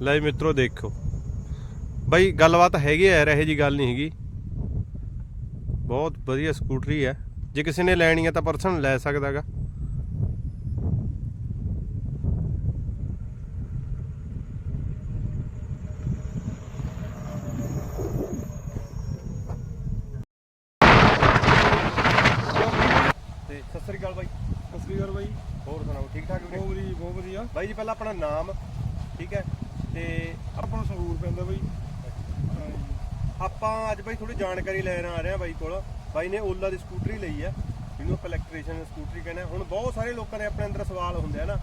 ਲੈ ਮਿੱਤਰੋ ਦੇਖੋ। ਬਾਈ ਗੱਲਬਾਤ ਹੈਗੀ ਐ ਰਹੇ ਜੀ ਗੱਲ ਨਹੀਂ ਹੈਗੀ। ਬਹੁਤ ਵਧੀਆ ਸਕੂਟਰੀ ਹੈ ਜੇ ਕਿਸੇ ਨੇ ਲੈਣੀ ਹੈ ਤਾਂ ਪਰਸਨ ਲੈ ਸਕਦਾਗਾ ਤੇ ਸਤਿ ਸ੍ਰੀ ਅਕਾਲ ਬਾਈ ਸਤਿ ਸ੍ਰੀ ਅਕਾਲ ਬਾਈ ਹੋਰ ਸੁਣਾਓ ਠੀਕ ਠਾਕ ਬਹੁਤ ਵਧੀਆ ਬਹੁਤ ਵਧੀਆ ਬਾਈ ਜੀ ਪਹਿਲਾਂ ਆਪਣਾ ਨਾਮ ਠੀਕ ਹੈ ਤੇ ਆਪਾਂ ਨੂੰ ਸੰਗਰੂਰ ਪੈਂਦਾ ਬਾਈ ਆਪਾਂ ਅੱਜ ਬਾਈ ਥੋੜੀ ਜਾਣਕਾਰੀ ਲੈਣ ਆ ਰਹੇ ਬਾਈ ਕੋਲ। ਬਾਈ ਨੇ ਓਲਾ ਦੀ ਸਕੂਟਰੀ ਲਈ ਆ ਜਿਹਨੂੰ ਆਪਾਂ ਇਲੈਕਟ੍ਰੀਸ਼ੀਅਨ ਸਕੂਟਰੀ ਕਹਿੰਦੇ ਹੁਣ ਬਹੁਤ ਸਾਰੇ ਲੋਕਾਂ ਦੇ ਆਪਣੇ ਅੰਦਰ ਸਵਾਲ ਹੁੰਦੇ ਆ ਨਾ।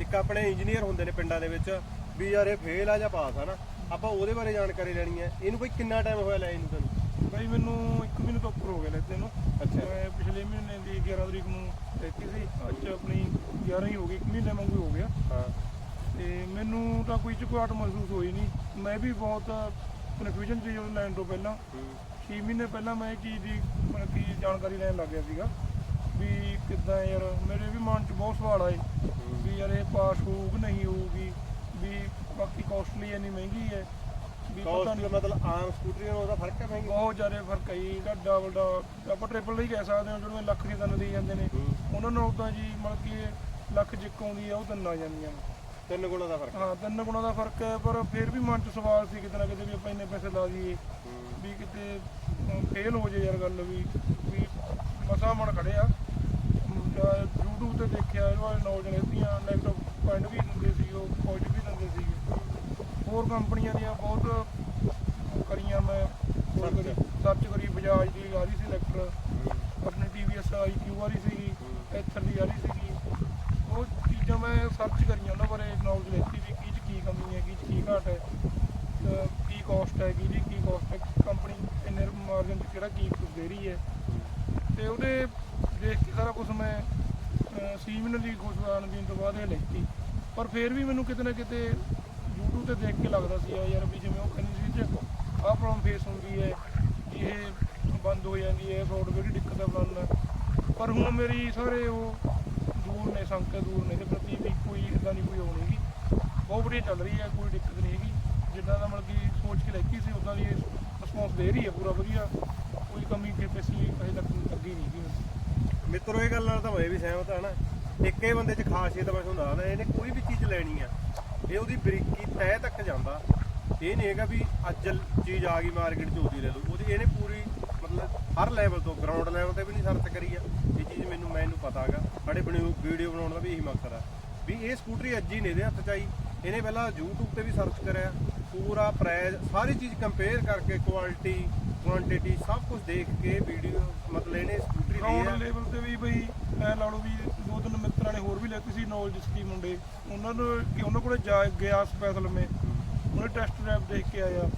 ਇੱਕ ਆਪਣੇ ਇੰਜੀਨੀਅਰ ਹੁੰਦੇ ਨੇ ਪਿੰਡਾਂ ਦੇ ਵਿੱਚ ਵੀ ਯਾਰ ਇਹ ਫੇਲ ਆ ਜਾਂ ਪਾਸ ਆ ਨਾ। ਆਪਾਂ ਉਹਦੇ ਬਾਰੇ ਜਾਣਕਾਰੀ ਲੈਣੀ ਹੈ। ਇਹਨੂੰ ਕੋਈ ਕਿੰਨਾ ਟਾਈਮ ਹੋਇਆ ਲੈ ਇਹਨੂੰ ਤੁਹਾਨੂੰ ਬਾਈ ਮੈਨੂੰ 1 ਮਹੀਨੇ ਤੋਂ ਉੱਪਰ ਹੋ ਗਿਆ ਲੈਤੇ ਨੂੰ ਅੱਛਾ। ਮੈਂ ਪਿਛਲੇ ਮਹੀਨੇ ਦੀ 11 ਤਰੀਕ ਨੂੰ ਲੈਤੀ ਸੀ। ਅੱਜ ਆਪਣੀ 11 ਹੀ ਹੋ ਗਈ 1 ਮਹੀਨੇ ਵਾਂਗੂ ਹੋ ਗਿਆ। ਹਾਂ। ਤੇ ਮੈਨੂੰ ਤਾਂ ਕੋਈ ਚੁਕਾਟ ਮਹਿਸੂਸ ਹੋਈ ਨਹੀਂ। ਮੈਂ ਵੀ ਬਹੁਤ ਕਨਫਿਊਜ਼ਨ ਸੀ ਉਹ ਲੈਣ ਤੋਂ ਪਹਿਲਾਂ 6 ਮਹੀਨੇ ਪਹਿਲਾਂ ਮੈਂ ਇਹ ਚੀਜ਼ ਦੀ ਮਤਲਬ ਕਿ ਜਾਣਕਾਰੀ ਲੈਣ ਲੱਗ ਗਿਆ ਸੀਗਾ ਵੀ ਕਿੱਦਾਂ ਯਾਰ ਮੇਰੇ ਵੀ ਮਨ 'ਚ ਬਹੁਤ ਸਵਾਲ ਆਏ ਵੀ ਯਾਰ ਇਹ ਪਾਸ ਹੋਊ ਕਿ ਨਹੀਂ ਹੋਊਗੀ ਵੀ ਬਾਕੀ ਕਾਸਟਲੀ ਇੰਨੀ ਮਹਿੰਗੀ ਹੈ ਵੀ ਪਤਾ ਨਹੀਂ ਮਤਲਬ ਆਮ ਸਕੂਟਰੀ ਨਾਲ ਉਹਦਾ ਫ਼ਰਕ ਹੈ ਮਹਿੰਗੀ? ਬਹੁਤ ਜ਼ਿਆਦਾ ਫ਼ਰਕ ਹੈ ਜੀ ਡਬਲ ਦਾ ਆਪਾਂ ਟ੍ਰਿਪਲ ਹੀ ਕਹਿ ਸਕਦੇ ਹਾਂ ਜਿਹੜੀਆਂ ਲੱਖ ਦੀ ਤਿੰਨ ਦੀ ਜਾਂਦੇ ਨੇ ਉਹਨਾਂ ਨਾਲ ਤਾਂ ਜੀ ਮਤਲਬ ਕਿ ਲੱਖ ਜਿੱਕ ਆਉਂਦੀ ਆ ਉਹ ਤਿੰਨ ਆ ਜਾਂਦੀਆਂ ਨੇ। ਤਿੰਨ ਗੁਣਾ ਦਾ ਫ਼ਰਕ ਹਾਂ। ਤਿੰਨ ਗੁਣਾ ਦਾ ਫ਼ਰਕ ਹੈ ਪਰ ਫਿਰ ਵੀ ਮਨ 'ਚ ਸਵਾਲ ਸੀ ਕਿਤੇ ਨਾ ਕਿਤੇ ਵੀ ਆਪਾਂ ਇੰਨੇ ਪੈਸੇ ਲਾ ਦਈਏ ਵੀ ਕਿਤੇ ਫੇਲ ਹੋ ਜੇ ਯਾਰ ਗੱਲ ਵੀ ਵੀ ਮਸਾ ਮਨ ਖੜਿਆ YouTube ਤੇ ਦੇਖਿਆ ਬਾਰੇ ਨੌਲੇਜ ਲੈਤੀਆਂ ਨੈਗੇਟਿਵ ਪੁਆਇੰਟ ਵੀ ਦਿੰਦੇ ਸੀ ਉਹ ਪੋਜ਼ਿਟਿਵ ਵੀ ਦਿੰਦੇ ਸੀਗੇ। ਹੋਰ ਕੰਪਨੀਆਂ ਦੀਆਂ ਬਹੁਤ ਕਰੀਆਂ ਮੈਂ ਸਰਚ ਕਰੀ ਬਜਾਜ ਦੀ ਆ ਰਹੀ ਸੀ ਇਲੈਕਟਰ ਆਪਣੀ TVS IQ ਆ ਰਹੀ ਸੀਗੀ ਐਥਰ ਦੀ ਆ ਰਹੀ ਉਹ ਚੀਜ਼ਾਂ ਮੈਂ ਸਰਚ ਕਰੀਆਂ ਉਹਨਾਂ ਬਾਰੇ ਨੌਲੇਜ ਲੈਤੀ ਵੀ ਕੀ ਚ ਕੀ ਕਮੀ ਹੈ, ਕੀ ਚ ਕੀ ਘਾਟ ਹੈ ਅਹ ਕੀ ਕਾਸਟ ਹੈ ਕੀ ਕੀ ਕਾਸਟ ਹੈ ਕੰਪਨੀ ਇੰਨੇ ਮਾਰਜਨ 'ਚ ਕਿਹੜਾ ਕੀ ਕੁਝ ਦੇ ਰਹੀ ਹੈ। ਤੇ ਉਹਦੇ ਦੇਖ ਕੇ ਸਾਰਾ ਕੁਝ ਮੈਂ ਸੀਮਨ ਦੀ ਖੁਸ਼ਬਾਨ ਦੇਣ ਤੋਂ ਬਾਅਦ ਇਹ ਲੈਤੀ ਪਰ ਫਿਰ ਵੀ ਮੈਨੂੰ ਕਿਤੇ ਨਾ ਕਿਤੇ YouTube ਤੇ ਦੇਖ ਕੇ ਲੱਗਦਾ ਸੀ ਯਾਰ ਵੀ ਜਿਵੇਂ ਉਹ ਕਹਿੰਦੀ ਸੀ ਚ ਆਹ ਪ੍ਰੋਬਲਮ ਫੇਸ ਹੁੰਦੀ ਹੈ ਕਿ ਇਹ ਬੰਦ ਹੋ ਜਾਂਦੀ ਹੈ ਫਰਾਡ ਕਿਹੜੀ ਦਿੱਕਤ ਹੈ ਬਣਨਾ ਪਰ ਹੁਣ ਮੇਰੀ ਸਾਰੇ ਉਹ ਦੂਰ ਸੰਕਟ ਦੂਰ ਨੇ ਦੇ ਪ੍ਰਤੀ ਵੀ ਕੋਈ ਇਦਾਂ ਦੀ ਕੋਈ ਉਹ ਨਹੀਂ ਬਹੁਤ ਵਧੀਆ ਚੱਲ ਰਹੀ ਹੈ, ਕੋਈ ਦਿੱਕਤ ਨਹੀਂ ਹੈਗੀ। ਜਿੱਦਾਂ ਦਾ ਮਤਲਬ ਕਿ ਸੋਚ ਕੇ ਲੈਤੀ ਸੀ, ਉਦਾਂ ਦੀ ਰਿਸਪੌਂਸ ਦੇ ਰਹੀ ਹੈ, ਪੂਰਾ ਵਧੀਆ। ਕੋਈ ਕਮੀ ਕਿਤੇ ਅਜੇ ਤੱਕ ਲੱਗੀ ਨਹੀਂ ਹੈਗੀ। ਮੈਨੂੰ ਮਿੱਤਰੋ, ਇਹ ਗੱਲ ਨਾਲ ਤਾਂ ਮੈਂ ਵੀ ਸਹਿਮਤ ਹਾਂ ਨਾ। ਇੱਕੇ ਬੰਦੇ 'ਚ ਖਾਸੀਅਤ ਮੈਂ ਤੁਹਾਨੂੰ ਦੱਸਦਾ ਇਹਨੇ ਕੋਈ ਵੀ ਚੀਜ਼ ਲੈਣੀ ਆ, ਇਹ ਉਹਦੀ ਬਰੀਕੀ ਤੈਅ ਤੱਕ ਜਾਂਦਾ। ਇਹ ਨਹੀਂ ਹੈਗਾ ਵੀ ਅੱਜ ਚੀਜ਼ ਆ ਗਈ, ਮਾਰਕੀਟ 'ਚ ਉਹਦੀ ਲੈ ਲਓ। ਉਹਦੀ ਇਹਨੇ ਪੂਰੀ ਮਤਲਬ ਹਰ ਲੈਵਲ ਤੋਂ ਗਰਾਊਂਡ ਲੈਵਲ ਤੇ ਵੀ ਨਹੀਂ ਸਰਚ ਕਰੀ ਆ। ਮੈਨੂੰ ਮੈਨੂੰ ਪਤਾ ਹੈਗਾ। ਸਾਡੇ ਵੀਡੀਓ ਬਣਾਉਣ ਦਾ ਵੀ ਇਹੀ ਮਕਸਦ ਆ ਵੀ ਇਹ ਸਕੂਟਰੀ ਅੱਜ ਹੀ ਨੇ ਇਹਦੇ ਹੱਥ 'ਚ ਆਈ। ਇਹਨੇ ਪਹਿਲਾਂ YouTube ਤੇ ਵੀ ਸਰਚ ਕਰਿਆ। ਪੂਰਾ ਪ੍ਰਾਈਸ ਸਾਰੀ ਚੀਜ਼ ਕੰਪੇਅਰ ਕਰਕੇ ਕੁਆਲਿਟੀ ਕੁਆਂਟੀਟੀ ਸਭ ਕੁਝ ਦੇਖ ਕੇ ਵੀਡੀਓ ਮਤਲਬ ਇਹਨੇ ਸਕੂਟਰੀ ਲਈ ਗਰਾਊਂਡ ਆ। ਲੈਵਲ ਤੇ ਵੀ ਬਈ ਐ ਲਾ ਲਓ ਵੀ ਦੋ ਤਿੰਨ ਮਿੱਤਰਾਂ ਨੇ ਹੋਰ ਵੀ ਲੈਤੀ ਸੀ ਨੌਲੇਜ ਸਕੀ ਮੁੰਡੇ। ਉਹਨਾਂ ਨੂੰ ਕਿ ਉਹਨਾਂ ਕੋਲੇ ਜਾ ਗਿਆ ਸਪੈਸ਼ਲ ਮੈਂ। ਉਹਨੇ ਟੈਸਟ ਡਰਾਈਵ ਦੇਖ ਕੇ ਆਇਆ।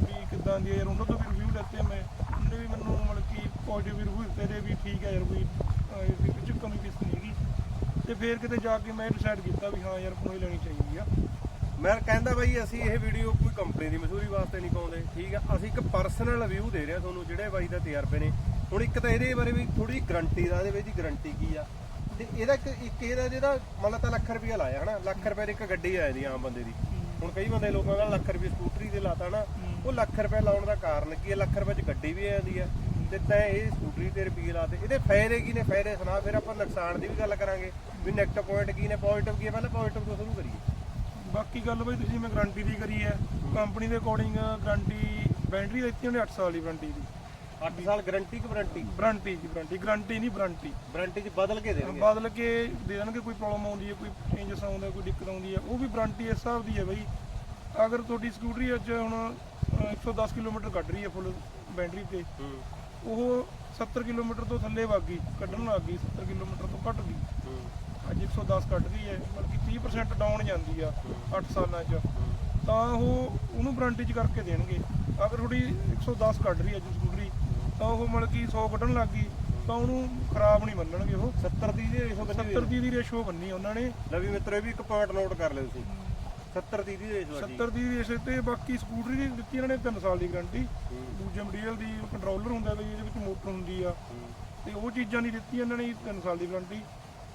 ਵੀ ਕਿੱਦਾਂ ਦੀ ਹੈ ਯਾਰ ਉਹਨਾਂ ਤੋਂ ਵੀ ਰਿਵਿਊ ਲੈਤੇ ਮੈਂ ਉਹਨੇ ਵੀ ਮੈਨੂੰ ਮਤਲਬ ਕਿ ਪੋਜ਼ਿਟਿਵ ਰਿਵਿਊ ਦਿੱਤੇ ਨੇ ਵੀ ਠੀਕ ਹੈ ਯਾਰ ਵੀ, ਅਹ, ਇਸ ਵਿੱਚ ਕਮੀ ਕਿਸ ਨਹੀਂ ਤੇ ਫਿਰ ਕਿਤੇ ਜਾ ਕੇ ਮੈਂ ਡਿਸਾਈਡ ਕੀਤਾ ਵੀ ਹਾਂ ਯਾਰ ਕੋਈ ਲੈਣੀ ਚਾਹੀਦੀ ਆ। ਮੈਂ ਕਹਿੰਦਾ ਬਾਈ, ਅਸੀਂ ਇਹ ਵੀਡੀਓ ਕੋਈ ਕੰਪਨੀ ਦੀ ਮਸ਼ਹੂਰੀ ਵਾਸਤੇ ਨਹੀਂ ਪਾਉਂਦੇ, ਠੀਕ ਆ? ਅਸੀਂ ਇੱਕ ਪਰਸਨਲ ਰਿਵਿਊ ਦੇ ਰਹੇ ਹਾਂ ਤੁਹਾਨੂੰ, ਜਿਹੜੇ ਬਾਈ ਦਾ ਤਜਰਬੇ ਨੇ। ਹੁਣ ਇੱਕ ਤਾਂ ਇਹਦੇ ਬਾਰੇ ਵੀ ਥੋੜੀ ਗਰੰਟੀ ਦਾ ਇਹਦੇ ਵਿੱਚ ਦੀ ਗਰੰਟੀ ਕੀ ਆ? ਤੇ ਇਹਦਾ ਇੱਕ ਇੱਕ ਇਹਦਾ ਜਿਹੜਾ ਮੰਨ ਤਾ ਲੱਖ ਰੁਪਇਆ ਲਾਇਆ, ਹਨਾ? ਲੱਖ ਰੁਪਏ ਦੀ ਇੱਕ ਗੱਡੀ ਆ ਜਾਂਦੀ ਆਮ ਬੰਦੇ ਦੀ। ਹੁਣ ਕਈ ਬੰਦੇ ਲੋਕਾਂ ਦਾ ਲੱਖ ਰੁਪਏ ਸਕੂਟਰੀ ਤੇ ਲਾਤਾ ਨਾ ਉਹ ਲੱਖ ਰੁਪਏ ਲਾਉਣ ਦਾ ਕਾਰਨ ਕੀ ਹੈ ਲੱਖ ਰੁਪਏ ਚ ਗੱਡੀ ਵੀ ਆ ਜਾਂਦੀ ਆ। ਤੇ ਤੈਂ ਇਹ ਸਕੂਟਰੀ ਤੇ ਰੁਪਏ ਲਾਤੇ ਇਹਦੇ ਫਾਇਦੇ ਕੀ ਨੇ? ਫਾਇਦੇ ਸੁਣਾ ਫਿਰ ਆਪਾਂ ਨੁਕਸਾਨ ਦੀ ਵੀ ਗੱਲ ਕਰਾਂਗੇ। ਵੀ ਨੈਗੇਟਿਵ ਪੁਆਇੰਟ ਕੀ ਨੇ? ਪੋਜ਼ਿਟਿਵ ਕੀ ਹੈ? ਪਹਿਲਾਂ ਪੋਜ਼ਿਟਿਵ ਤੋਂ ਸ਼ੁਰੂ ਕਰੀਏ। ਬਾਕੀ ਗੱਲ ਬਈ ਤੁਸੀਂ ਮੈਂ ਗਾਰੰਟੀ ਦੀ ਕਰੀ ਹੈ ਕੰਪਨੀ ਦੇ ਅਕੋਰਡਿੰਗ ਗਾਰੰਟੀ ਬੈਟਰੀ ਦਿੱਤੀ ਉਹਨੇ 8 ਸਾਲ ਦੀ ਵਾਰੰਟੀ ਦੀ। 8 ਸਾਲ ਗਾਰੰਟੀ ਕਿ ਵਾਰੰਟੀ ਵਾਰੰਟੀ ਦੀ ਵਾਰੰਟੀ ਗਾਰੰਟੀ ਨਹੀਂ ਵਾਰੰਟੀ ਵਾਰੰਟੀ ਚ ਬਦਲ ਕੇ ਦੇਣਗੇ। ਬਦਲ ਕੇ ਦੇ ਦੇਣਗੇ ਕੋਈ ਪ੍ਰੋਬਲਮ ਆਉਂਦੀ ਹੈ ਕੋਈ ਚੇਂਜਸ ਆਉਂਦਾ ਕੋਈ ਦਿੱਕਤ ਆਉਂਦੀ ਹੈ ਉਹ ਵੀ ਵਾਰੰਟੀ ਇਸ ਹਿਸਾਬ ਦੀ ਹੈ ਬਈ ਅਗਰ ਤੁਹਾਡੀ ਸਕੂਟਰੀ ਅੱਜ ਹੁਣ ਅਹ, 110 ਕਿਲੋਮੀਟਰ ਕੱਢ ਰਹੀ ਹੈ ਫੁੱਲ ਬੈਟਰੀ ਤੇ ਉਹ 70 ਕਿਲੋਮੀਟਰ ਤੋਂ ਥੱਲੇ ਵਗ ਗਈ ਕੱਢਣ ਲੱਗ ਗਈ 70 ਕਿਲੋਮੀਟਰ ਤੋਂ ਘੱਟ ਗਈ। ਅੱਜ 110 ਕੱਢ ਰਹੀ ਹੈ ਮਤਲਬ ਕਿ 30% ਡਾਊਨ ਜਾਂਦੀ ਆ 8 ਸਾਲਾਂ 'ਚ। ਤਾਂ ਉਹ ਉਹਨੂੰ ਵਾਰੰਟੀ 'ਚ ਕਰਕੇ ਦੇਣਗੇ। ਅਗਰ ਥੋੜੀ 110 ਕੱਢ ਰਹੀ ਹੈ ਅੱਜ ਸਕੂਟਰੀ ਤਾਂ ਉਹ ਮਤਲਬ ਕਿ 100 ਕੱਢਣ ਲੱਗ ਗਈ ਤਾਂ ਉਹਨੂੰ ਖਰਾਬ ਨਹੀਂ ਮੰਨਣਗੇ ਉਹ। 70 ਦੀ ਦੇ 150 70 ਦੀ ਦੀ ਰੇਸ਼ੋ ਬੰਨੀ ਉਹਨਾਂ ਨੇ। ਲਵੀ ਮਿੱਤਰੋ ਇਹ ਵੀ ਇੱਕ ਪੁਆਇੰਟ ਨੋਟ ਕਰ ਲਿਓ ਤੁਸੀਂ। 70 ਦੀ ਦੀ ਰੇਸ ਵਾਜੀ 70 ਦੀ ਰੇਸ ਤੇ ਬਾਕੀ ਸਕੂਟਰੀ ਦੀ ਦਿੱਤੀ ਇਹਨਾਂ ਨੇ 3 ਸਾਲ ਦੀ ਗਾਰੰਟੀ। ਦੂਜੇ ਮਟੀਰੀਅਲ ਦੀ ਕੰਟਰੋਲਰ ਹੁੰਦਾ ਬਈ ਇਹਦੇ ਵਿੱਚ ਮੋਟਰ ਹੁੰਦੀ ਆ। ਤੇ ਉਹ ਚੀਜ਼ਾਂ ਨਹੀਂ ਦਿੱਤੀਆਂ ਇਹਨਾਂ ਨੇ 3 ਸਾਲ ਦੀ ਵਾਰੰਟੀ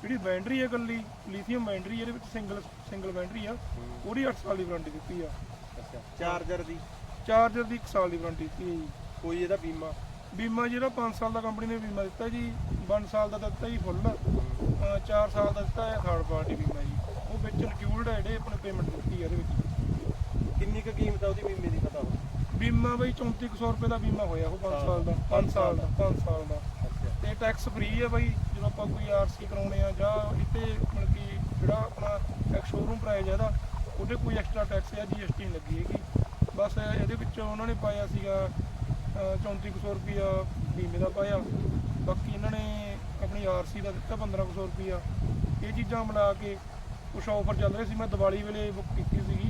ਜਿਹੜੀ ਬੈਟਰੀ ਹੈ ਇਕੱਲੀ ਲੀਥੀਅਮ ਬੈਟਰੀ ਇਹਦੇ ਵਿੱਚ ਸਿੰਗਲ ਸਿੰਗਲ ਬੈਟਰੀ ਆ। ਉਹਦੀ 8 ਸਾਲ ਦੀ ਵਾਰੰਟੀ ਦਿੱਤੀ ਆ। ਅੱਛਾ ਚਾਰਜਰ ਦੀ? ਚਾਰਜਰ ਦੀ 1 ਸਾਲ ਦੀ ਵਾਰੰਟੀ ਦਿੱਤੀ ਹੈ ਜੀ। ਕੋਈ ਇਹਦਾ ਬੀਮਾ? ਬੀਮਾ ਜਿਹੜਾ 5 ਸਾਲ ਦਾ ਕੰਪਨੀ ਨੇ ਬੀਮਾ ਦਿੱਤਾ ਜੀ। 1 ਸਾਲ ਦਾ ਦਿੱਤਾ ਜੀ ਫੁੱਲ। 4 ਸਾਲ ਦਾ ਦਿੱਤਾ ਹੈ ਥਰਡ ਪਾਰਟੀ ਬੀਮਾ ਜੀ। ਵਿੱਚ ਇਨਕਲੂਡ ਹੈ ਜਿਹੜੇ ਆਪਣੇ ਪੇਮੈਂਟ ਦਿੱਤੀ ਹੈ ਇਹਦੇ ਵਿੱਚ। ਕਿੰਨੀ ਕੁ ਕੀਮਤ ਆ ਉਹਦੀ ਬੀਮੇ ਦੀ ਪਤਾ ਬੀਮਾ ਬਈ 3400 ਰੁਪਏ ਦਾ ਬੀਮਾ ਹੋਇਆ ਉਹ 5 ਹਾਂ, ਸਾਲ ਦਾ 5 ਸਾਲ ਦਾ 5 ਸਾਲ ਦਾ। ਤੇ ਟੈਕਸ ਫ੍ਰੀ ਹੈ ਬਾਈ ਜਦੋਂ ਆਪਾਂ ਕੋਈ ਆਰਸੀ ਕਰਾਉਣੇ ਆ ਜਾਂ ਇੱਥੇ ਮਤਲਬ ਕਿ ਜਿਹੜਾ ਆਪਣਾ ਇੱਕ ਸ਼ੋਰੂਮ ਪ੍ਰਾਈਸ ਹੈ ਇਹਦਾ ਉਹਦੇ ਕੋਈ ਐਕਸਟਰਾ ਟੈਕਸ ਜਾਂ ਜੀਐਸਟੀ ਨਹੀਂ ਲੱਗੀ ਹੈਗੀ। ਬਸ ਇਹਦੇ ਵਿੱਚ ਉਹਨਾਂ ਨੇ ਪਾਇਆ ਸੀਗਾ ਅਹ, 3400 ਰੁਪਿਆ ਬੀਮੇ ਦਾ ਪਾਇਆ। ਬਾਕੀ ਇਹਨਾਂ ਨੇ ਆਪਣੀ ਆਰਸੀ ਦਾ ਦਿੱਤਾ 1500 ਰੁਪਿਆ ਇਹ ਚੀਜ਼ਾਂ ਮਿਲਾ ਕੇ ਕੁਛ ਆਫਰ ਚੱਲ ਰਹੇ ਸੀ ਮੈਂ ਦੀਵਾਲੀ ਵੇਲੇ ਬੁੱਕ ਕੀਤੀ ਸੀਗੀ।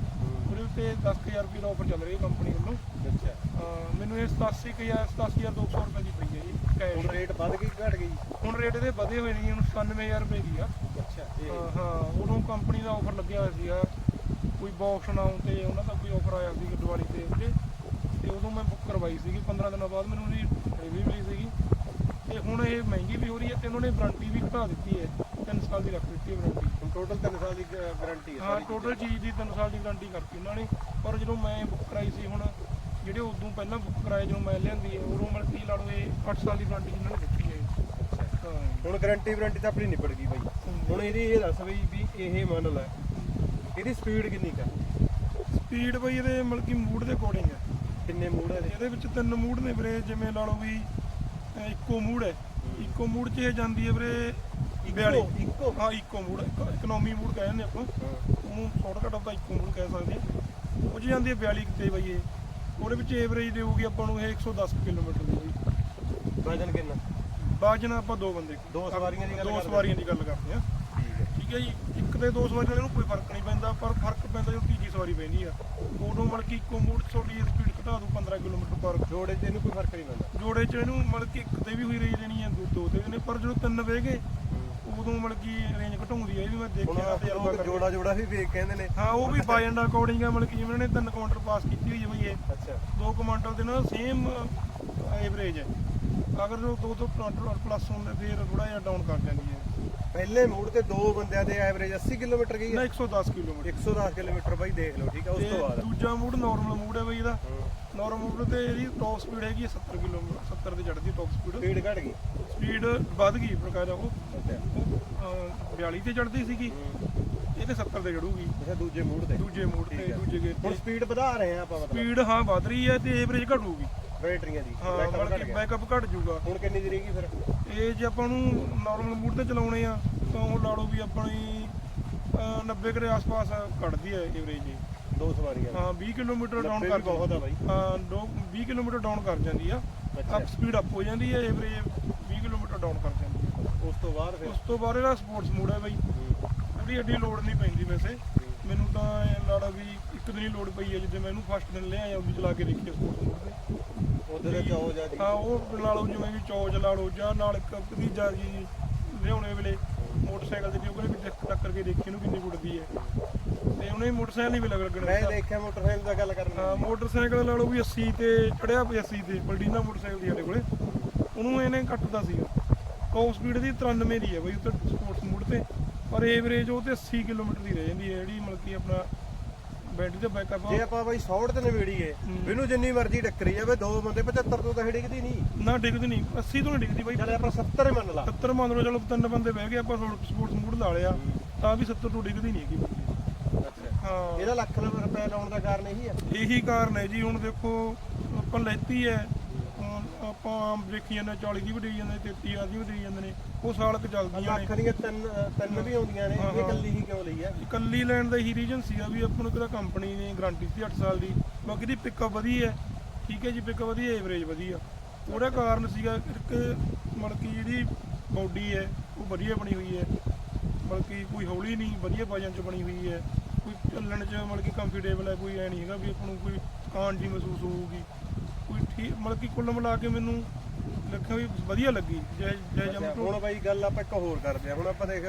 ਉਹਦੇ ਉੱਤੇ 10000 ਰੁਪਏ ਦਾ ਆਫਰ ਚੱਲ ਰਿਹਾ ਕੰਪਨੀ ਵੱਲੋਂ। ਅੱਛਾ। ਮੈਨੂੰ ਇਹ 87000 87200 ਰੁਪਏ ਦੀ ਪਈ ਹੈ ਜੀ ਹੁਣ ਰੇਟ ਵੱਧ ਗਈ ਘਟ ਗਈ? ਹੁਣ ਰੇਟ ਇਹਦੇ ਵਧੇ ਹੋਏ ਨੇ ਹੁਣ 97000 ਰੁਪਏ ਦੀ ਆ। ਅੱਛਾ ਹਾਂ ਉਦੋਂ ਕੰਪਨੀ ਦਾ ਆਫਰ ਲੱਗਿਆ ਹੋਇਆ ਸੀਗਾ। ਕੋਈ ਬਾਕਸ ਨਾਉ ਤੇ ਉਹਨਾਂ ਦਾ ਕੋਈ ਆਫਰ ਆਇਆ ਸੀ ਦੀਵਾਲੀ ਤੇ ਉੱਤੇ। ਤੇ ਉਦੋਂ ਮੈਂ ਬੁੱਕ ਕਰਵਾਈ ਸੀਗੀ 15 ਦਿਨਾਂ ਬਾਅਦ ਮੈਨੂੰ ਉਹਦੀ ਡਿਲੀਵਰੀ ਮਿਲੀ ਸੀਗੀ। ਤੇ ਹੁਣ ਇਹ ਮਹਿੰਗੀ ਵੀ ਹੋ ਰਹੀ ਹੈ ਤੇ ਉਹਨਾਂ ਨੇ ਵਾਰੰਟੀ ਵੀ ਘਟਾ ਦਿੱਤੀ ਹੈ। 3 ਸਾਲ ਦੀ ਰੱਖ ਦਿੱਤੀ ਹੈ ਵਾਰੰਟੀ ਟੋਟਲ 3 ਸਾਲ ਦੀ ਗਾਰੰਟੀ ਹੈ ਹਾਂ ਟੋਟਲ ਚੀਜ਼ ਦੀ। 3 ਸਾਲ ਦੀ ਵਾਰੰਟੀ ਕਰਤੀ ਉਹਨਾਂ ਨੇ। ਪਰ ਜਦੋਂ ਮੈਂ ਬੁੱਕ ਕਰਾਈ ਸੀ ਹੁਣ ਜਿਹੜੇ ਉਦੋਂ ਪਹਿਲਾਂ ਬੁੱਕ ਕਰਾਏ ਜਦੋਂ ਮੈਂ ਲਿਆਂਦੀ ਹੈ ਉਦੋਂ ਕੀ ਲਾ ਲਓ ਇਹ 8 ਸਾਲ ਦੀ ਵਾਰੰਟੀ ਇਹਨਾਂ ਨੇ ਦਿੱਤੀ ਹੈ। ਹੁਣ ਗਾਰੰਟੀ ਵਾਰੰਟੀ ਤਾਂ ਆਪਣੀ ਨਿਬੜ ਗਈ ਬਾਈ। ਹੁਣ ਇਹਦੀ ਇਹ ਦੱਸ ਬਈ ਵੀ ਇਹ ਮਾਡਲ ਹੈ ਇਹਦੀ ਸਪੀਡ ਕਿੰਨੀ ਕਾ ਸਪੀਡ ਬਈ ਇਹਦੇ ਮਤਲਬ ਕਿ ਮੂਡ ਦੇ ਅਕੋਰਡਿੰਗ ਹੈ ਕਿੰਨੇ ਮੂਡ ਹੈ ਇਹਦੇ? ਵਿੱਚ ਤਿੰਨ ਮੂਡ ਨੇ ਵੀਰੇ ਜਿਵੇਂ ਲਾ ਲਓ ਵੀ ਇੱਕੋ ਮੂਡ ਹੈ। ਇੱਕੋ ਮੂਡ 'ਚ ਇਹ ਜਾਂਦੀ ਹੈ ਵੀਰੇ 42 ਇੱਕੋ ਹਾਂ ਇੱਕੋ ਮੂਡ ਇਕਨੋਮੀ ਮੂਡ ਕਹਿੰਦੇ ਆਪਾਂ। ਹਾਂ ਉਹਨੂੰ ਸ਼ਾਰਟਕਟ ਆਪਾਂ ਇੱਕੋ ਮੂਡ ਕਹਿ ਸਕਦੇ ਹਾਂ। ਉਹ 'ਚ ਜਾਂਦੀ ਹੈ 42 ਤੇ ਬਈ ਇਹ ਉਹਦੇ ਵਿੱਚ ਐਵਰੇਜ ਦੇਊਗੀ ਆਪਾਂ ਨੂੰ ਇਹ 110 ਕਿਲੋਮੀਟਰ ਦੀ ਬਈ ਵਜਨ ਕਿੰਨਾ? ਬਾਜਣਾ ਆਪਾਂ ਦੋ ਬੰਦੇ ਦੋ ਸਵਾਰੀਆਂ ਦੀ ਗੱਲ ਦੋ ਕਰਦੇ ਹਾਂ। ਸਵਾਰੀਆਂ ਦੀ ਗੱਲ ਕਰਦੇ ਹਾਂ। ਠੀਕ ਹੈ। ਠੀਕ ਹੈ ਜੀ। ਇੱਕ ਤੇ ਦੋ ਸਵਾਰੀਆਂ ਨਾਲ ਇਹਨੂੰ ਕੋਈ ਫ਼ਰਕ ਨਹੀਂ ਪੈਂਦਾ ਪਰ ਫ਼ਰਕ ਪੈਂਦਾ ਜਦੋਂ ਤੀਜੀ ਸਵਾਰੀ ਪੈਂਦੀ ਆ। ਉਦੋਂ ਮਤਲਬ ਕਿ ਇੱਕੋ ਮੂਡ ਤੁਹਾਡੀ ਸਪੀਡ ਘਟਾ ਦੂ 15 ਕਿਲੋਮੀਟਰ ਪਰ। ਜੋੜੇ 'ਚ ਇਹਨੂੰ ਕੋਈ ਫ਼ਰਕ ਨਹੀਂ ਪੈਂਦਾ। ਜੋੜੇ ਚ ਇਹਨੂੰ ਮਤਲਬ ਕਿ ਇੱਕ ਤੇ ਵੀ ਹੋਈ ਰਹੀ ਦੇਣੀ ਹੈ ਦੋ ਤੇ ਵੀ ਨੇ। ਪਰ ਜਦੋਂ ਤਿੰਨ ਵੇ ਉਦੋਂ ਮਤਲਬ ਕਿ ਰੇਂਜ ਘਟਾਉਂਦੀ ਹੈ ਇਹ ਵੀ ਮੈਂ ਦੇਖਿਆ ਤੇ ਲੋਕ ਜੋੜਾ ਜੋੜਾ ਵੀ ਵੇਖ ਕਹਿੰਦੇ ਨੇ। ਹਾਂ ਉਹ ਵੀ ਬਾਜਨ ਦਾ ਅਕੋਰਡਿੰਗ ਹੈ ਮਤਲਬ ਕਿ ਜਿਵੇਂ ਇਹਨਾਂ ਨੇ ਤਿੰਨ ਕਾਊਂਟਰ ਪਾਸ ਕੀਤੀ ਹੋਈ ਹੈ ਬਈ ਇਹ। ਅੱਛਾ। ਦੋ ਕਮਾਂਡਰ ਦੇ ਨਾਲ ਸੇਮ ਐਵਰੇਜ ਹੈ ਅਗਰ ਜੋ ਦੋ ਦੋ ਪਲੱਸ ਹੁੰਦੇ ਫਿਰ ਥੋੜਾ ਜਿਹਾ ਡਾਊਨ ਕਰ ਜਾਂਦੀ ਹੈ ਪਹਿਲੇ ਮੂਡ ਤੇ ਦੋ ਬੰਦਿਆਂ ਦੇ ਐਵਰੇਜ 80 ਕਿਲੋਮੀਟਰ ਗਈ ਹੈ 110 ਕਿਲੋਮੀਟਰ। 110 ਕਿਲੋਮੀਟਰ ਬਾਈ ਦੇਖ ਲਓ ਠੀਕ ਹੈ ਉਸ ਤੋਂ ਤੇ ਬਾਅਦ। ਦੂਜਾ ਮੂਡ ਨਾਰਮਲ ਮੂਡ ਹੈ ਬਈ ਇਹਦਾ। ਨਾਰਮਲ ਮੂਡ ਤੇ ਇਹਦੀ ਟੌਪ ਸਪੀਡ ਹੈਗੀ ਹੈ 70 ਕਿਲੋਮੀਟਰ 70 ਤੇ ਚੜਦੀ ਟੌਪ ਸਪੀਡ ਸਪੀਡ ਘਟ ਗਈ। ਸਪੀਡ ਵੱਧ ਗਈ ਪ੍ਰਕਾਰ ਉਹ ਅੱਛਾ ਉਹ, ਅਹ, 42 ਤੇ ਚੜਦੀ ਸੀਗੀ। ਇਹ ਤੇ 70 ਤੇ ਚੜੂਗੀ ਅੱਛਾ ਦੂਜੇ ਮੂਡ ਤੇ। ਦੂਜੇ ਮੋੜ ਤੇ। ਦੂਜੇ ਗੇਅਰ ਹੁਣ ਸਪੀਡ ਵਧਾ ਰਹੇ ਆ ਆਪਾਂ ਮਤਲਬ। ਸਪੀਡ ਹਾਂ ਵੱਧ ਰਹੀ ਹੈ ਤੇ ਐਵਰੇਜ ਘਟੂਗੀ। ਬੈਟਰੀਆਂ ਦੀ। ਹਾਂ ਮਤਲਬ ਕਿ। ਬੈਕਅਪ ਘਟ ਜਾਊਗਾ। ਹੁਣ ਕਿੰਨੀ ਦੀ ਰਹੇਗੀ ਫਿਰ? ਇਹ ਜੇ ਆਪਾਂ ਨੂੰ ਨਾਰਮਲ ਮੋਡ ਤੇ ਚਲਾਉਣੇ ਆ ਤਾਂ ਉਹ ਲਾ ਲਓ ਵੀ ਆਪਣੀ ਅਹ, 90 ਦੇ ਆਸ-ਪਾਸ ਕੱਢਦੀ ਹੈ ਐਵਰੇਜ ਜੀ। ਦੋ ਸਵਾਰੀਆਂ ਹਾਂ 20 ਕਿਲੋਮੀਟਰ ਡਾਊਨ 90 ਕਰ ਬਹੁਤ ਆ ਬਾਈ। ਹਾਂ ਦੋ 20 ਕਿਲੋਮੀਟਰ ਡਾਊਨ ਕਰ ਜਾਂਦੀ ਆ। ਅਪ ਸਪੀਡ ਅਪ ਹੋ ਜਾਂਦੀ ਹੈ ਐਵਰੇਜ 20 ਕਿਲੋਮੀਟਰ ਡਾਊਨ ਕਰ ਹੈ ਉਸ ਤੋਂ ਬਾਅਦ ਫਿਰ? ਉਸ ਤੋਂ ਬਾਅਦ ਇਹਦਾ ਸਪੋਰਟਸ ਮੋਡ ਹੈ ਬਾਈ। ਉਹਦੀ ਐਡੀ ਲੋਡ ਨਹੀਂ ਪੈਂਦੀ ਵੈਸੇ। ਮੈਨੂੰ ਤਾਂ ਐਂ ਲੱਗਦਾ ਵੀ ਇੱਕ ਦਿਨ ਹੀ ਲੋਡ ਪਈ ਹੈ ਜਿੱਦੇ ਮੈਂ ਇਹਨੂੰ ਫਸਟ ਦਿਨ ਲਿਆ ਉਹਦੀ ਚਲਾ ਕੇ ਦੇਖੀ ਸਪੋਰਟਸ ਮੋਡ ਤੇ। ਉਹਦੇ ਵਿੱਚ ਆਓ ਜਾ ਜੀ ਹਾਂ ਉਹ ਲਾ ਲਓ ਜਿਵੇਂ ਵੀ ਚੌਜ ਲਾ ਲਓ ਜਾਂ ਨਾਲ ਇੱਕ ਭਤੀਜਾ ਜੀ ਲਿਆਉਣੇ ਵੇਲੇ ਮੋਟਰਸਾਈਕਲ ਤੇ ਵੀ ਉਹਨੇ ਵੀ ਟੱਕ ਟੱਕਰ ਕੇ ਦੇਖੀ ਇਹਨੂੰ ਕਿੰਨੀ ਉੱਡਦੀ ਹੈ। ਤੇ ਉਹਨੇ ਮੋਟਰਸਾਈਕਲ ਨਹੀਂ ਵੀ ਲੱਗ ਲੱਗਣ ਮੈਂ। ਦੇਖਿਆ ਮੋਟਰਸਾਈਕਲ ਦਾ ਗੱਲ ਕਰਨ। ਹਾਂ ਮੋਟਰਸਾਈਕਲ ਲਾ ਲਓ ਵੀ 80 ਤੇ ਚੜਿਆ ਪਿਆ 80 ਤੇ ਪਲਟੀਨਾ ਮੋਟਰਸਾਈਕਲ ਦੀ ਸਾਡੇ ਕੋਲੇ। ਉਹਨੂੰ ਇਹਨੇ ਕੱਟਦਾ ਸੀਗਾ। ਟੌਪ ਸਪੀਡ ਦੀ 93 ਦੀ ਹੈ ਬਈ ਉੱਤੇ ਸਪੋਰਟਸ ਮੋਡ ਤੇ। ਪਰ ਐਵਰੇਜ ਉਹ ਤੇ 80 ਕਿਲੋਮੀਟਰ ਦੀ ਰਹਿ ਜਾਂਦੀ ਹੈ ਜਿਹੜੀ ਮਤਲਬ ਕਿ ਆਪਣਾ ਬੈਟਰੀ ਦਾ ਬੈਕਅਪ ਜੇ ਆਪਾਂ ਬਾਈ 100 ਤੇ ਨਵੇੜੀਏ ਹੂੰ। ਇਹਨੂੰ ਜਿੰਨੀ ਮਰਜ਼ੀ ਟੱਕਰੀ ਜਾਵੇ ਦੋ ਬੰਦੇ 75 ਤੋਂ ਤਾਂ ਡਿੱਗਦੀ ਨਹੀਂ। ਨਾ ਡਿੱਗਦੀ ਨਹੀਂ। 80 ਤੋਂ ਨਹੀਂ ਡਿੱਗਦੀ ਬਾਈ। ਚਲੇ ਆਪਾਂ 70 ਮੰਨ ਲਾ। 70 ਮੰਨ ਲਓ ਚਲੋ ਤਿੰਨ ਬੰਦੇ ਬਹਿ ਗਏ ਆਪਾਂ ਸਪੋਰਟਸ ਮੋਡ ਲਾ ਲਿਆ ਤਾਂ ਵੀ 70 ਤੋਂ ਡਿੱਗਦੀ ਨਹੀਂ ਹੈਗੀ ਹਾਂ। ਇਹਦਾ ਲੱਖ ਰੁਪਏ ਲਾਉਣ ਦਾ ਕਾਰਨ ਇਹੀ ਆ ਇਹੀ ਕਾਰਨ ਹੈ ਜੀ ਹੁਣ ਦੇਖੋ ਆਪਾਂ ਲੈਤੀ ਹੈ ਆਪਾਂ ਆਮ ਦੇਖੀ ਜਾਂਦੇ 40 ਦੀ ਵੀ ਦੇਈ ਜਾਂਦੇ 33 ਦੀ ਵੀ ਦੇਈ ਜਾਂਦੇ ਨੇ ਉਹ ਸਾਲ ਕ ਚੱਲਦੀਆਂ ਲੱਖ ਨੇ ਦੀਆਂ ਤਿੰਨ ਤਿੰਨ ਵੀ ਆਉਂਦੀਆਂ ਨੇ ਇਹ ਹਾਂ। ਕੱਲੀ ਹੀ ਕਿਉਂ ਲਈ ਆ? ਇਕੱਲੀ ਲੈਣ ਦਾ ਹੀ ਰੀਜਨ ਸੀਗਾ ਵੀ ਆਪਾਂ ਨੂੰ ਕਿਹਦਾ ਕੰਪਨੀ ਨੇ ਗਾਰੰਟੀ ਸੀ 8 ਸਾਲ ਦੀ। ਬਾਕੀ ਦੀ ਪਿਕਅਪ ਵਧੀ ਹੈ ਠੀਕ ਹੈ ਜੀ ਪਿਕਅਪ ਵਧੀਆ ਐਵਰੇਜ ਵਧੀਆ। ਉਹਦਾ ਕਾਰਨ ਸੀਗਾ ਇੱਕ ਮਤਲਬ ਕਿ ਜਿਹੜੀ ਬਾਡੀ ਹੈ ਉਹ ਵਧੀਆ ਬਣੀ ਹੋਈ ਹੈ। ਮਤਲਬ ਕਿ ਕੋਈ ਹੌਲੀ ਨਹੀਂ ਵਧੀਆ ਵਜਨ ਚ ਬਣੀ ਹੋਈ ਹੈ। ਕੋਈ ਚੱਲਣ ਚ ਮਤਲਬ ਕਿ ਕੰਫਰਟੇਬਲ ਹੈ ਕੋਈ ਐ ਨਹੀਂ ਹੈਗਾ ਵੀ ਆਪਾਂ ਨੂੰ ਕੋਈ ਥਕਾਨ ਜੀ ਮਹਿਸੂਸ ਹੋਊਗੀ। ਕੋਈ ਠੀਕ ਮਤਲਬ ਕਿ ਕੁੱਲ ਮਿਲਾ ਕੇ ਮੈਨੂੰ ਲੱਗਿਆ ਵੀ ਵਧੀਆ ਲੱਗੀ ਜੈ ਜੈ ਜੰਪ ਹੁਣ ਬਾਈ ਗੱਲ ਆਪਾਂ ਇੱਕ ਹੋਰ ਕਰਦੇ ਆ ਹੁਣ ਆਪਾਂ ਦੇਖ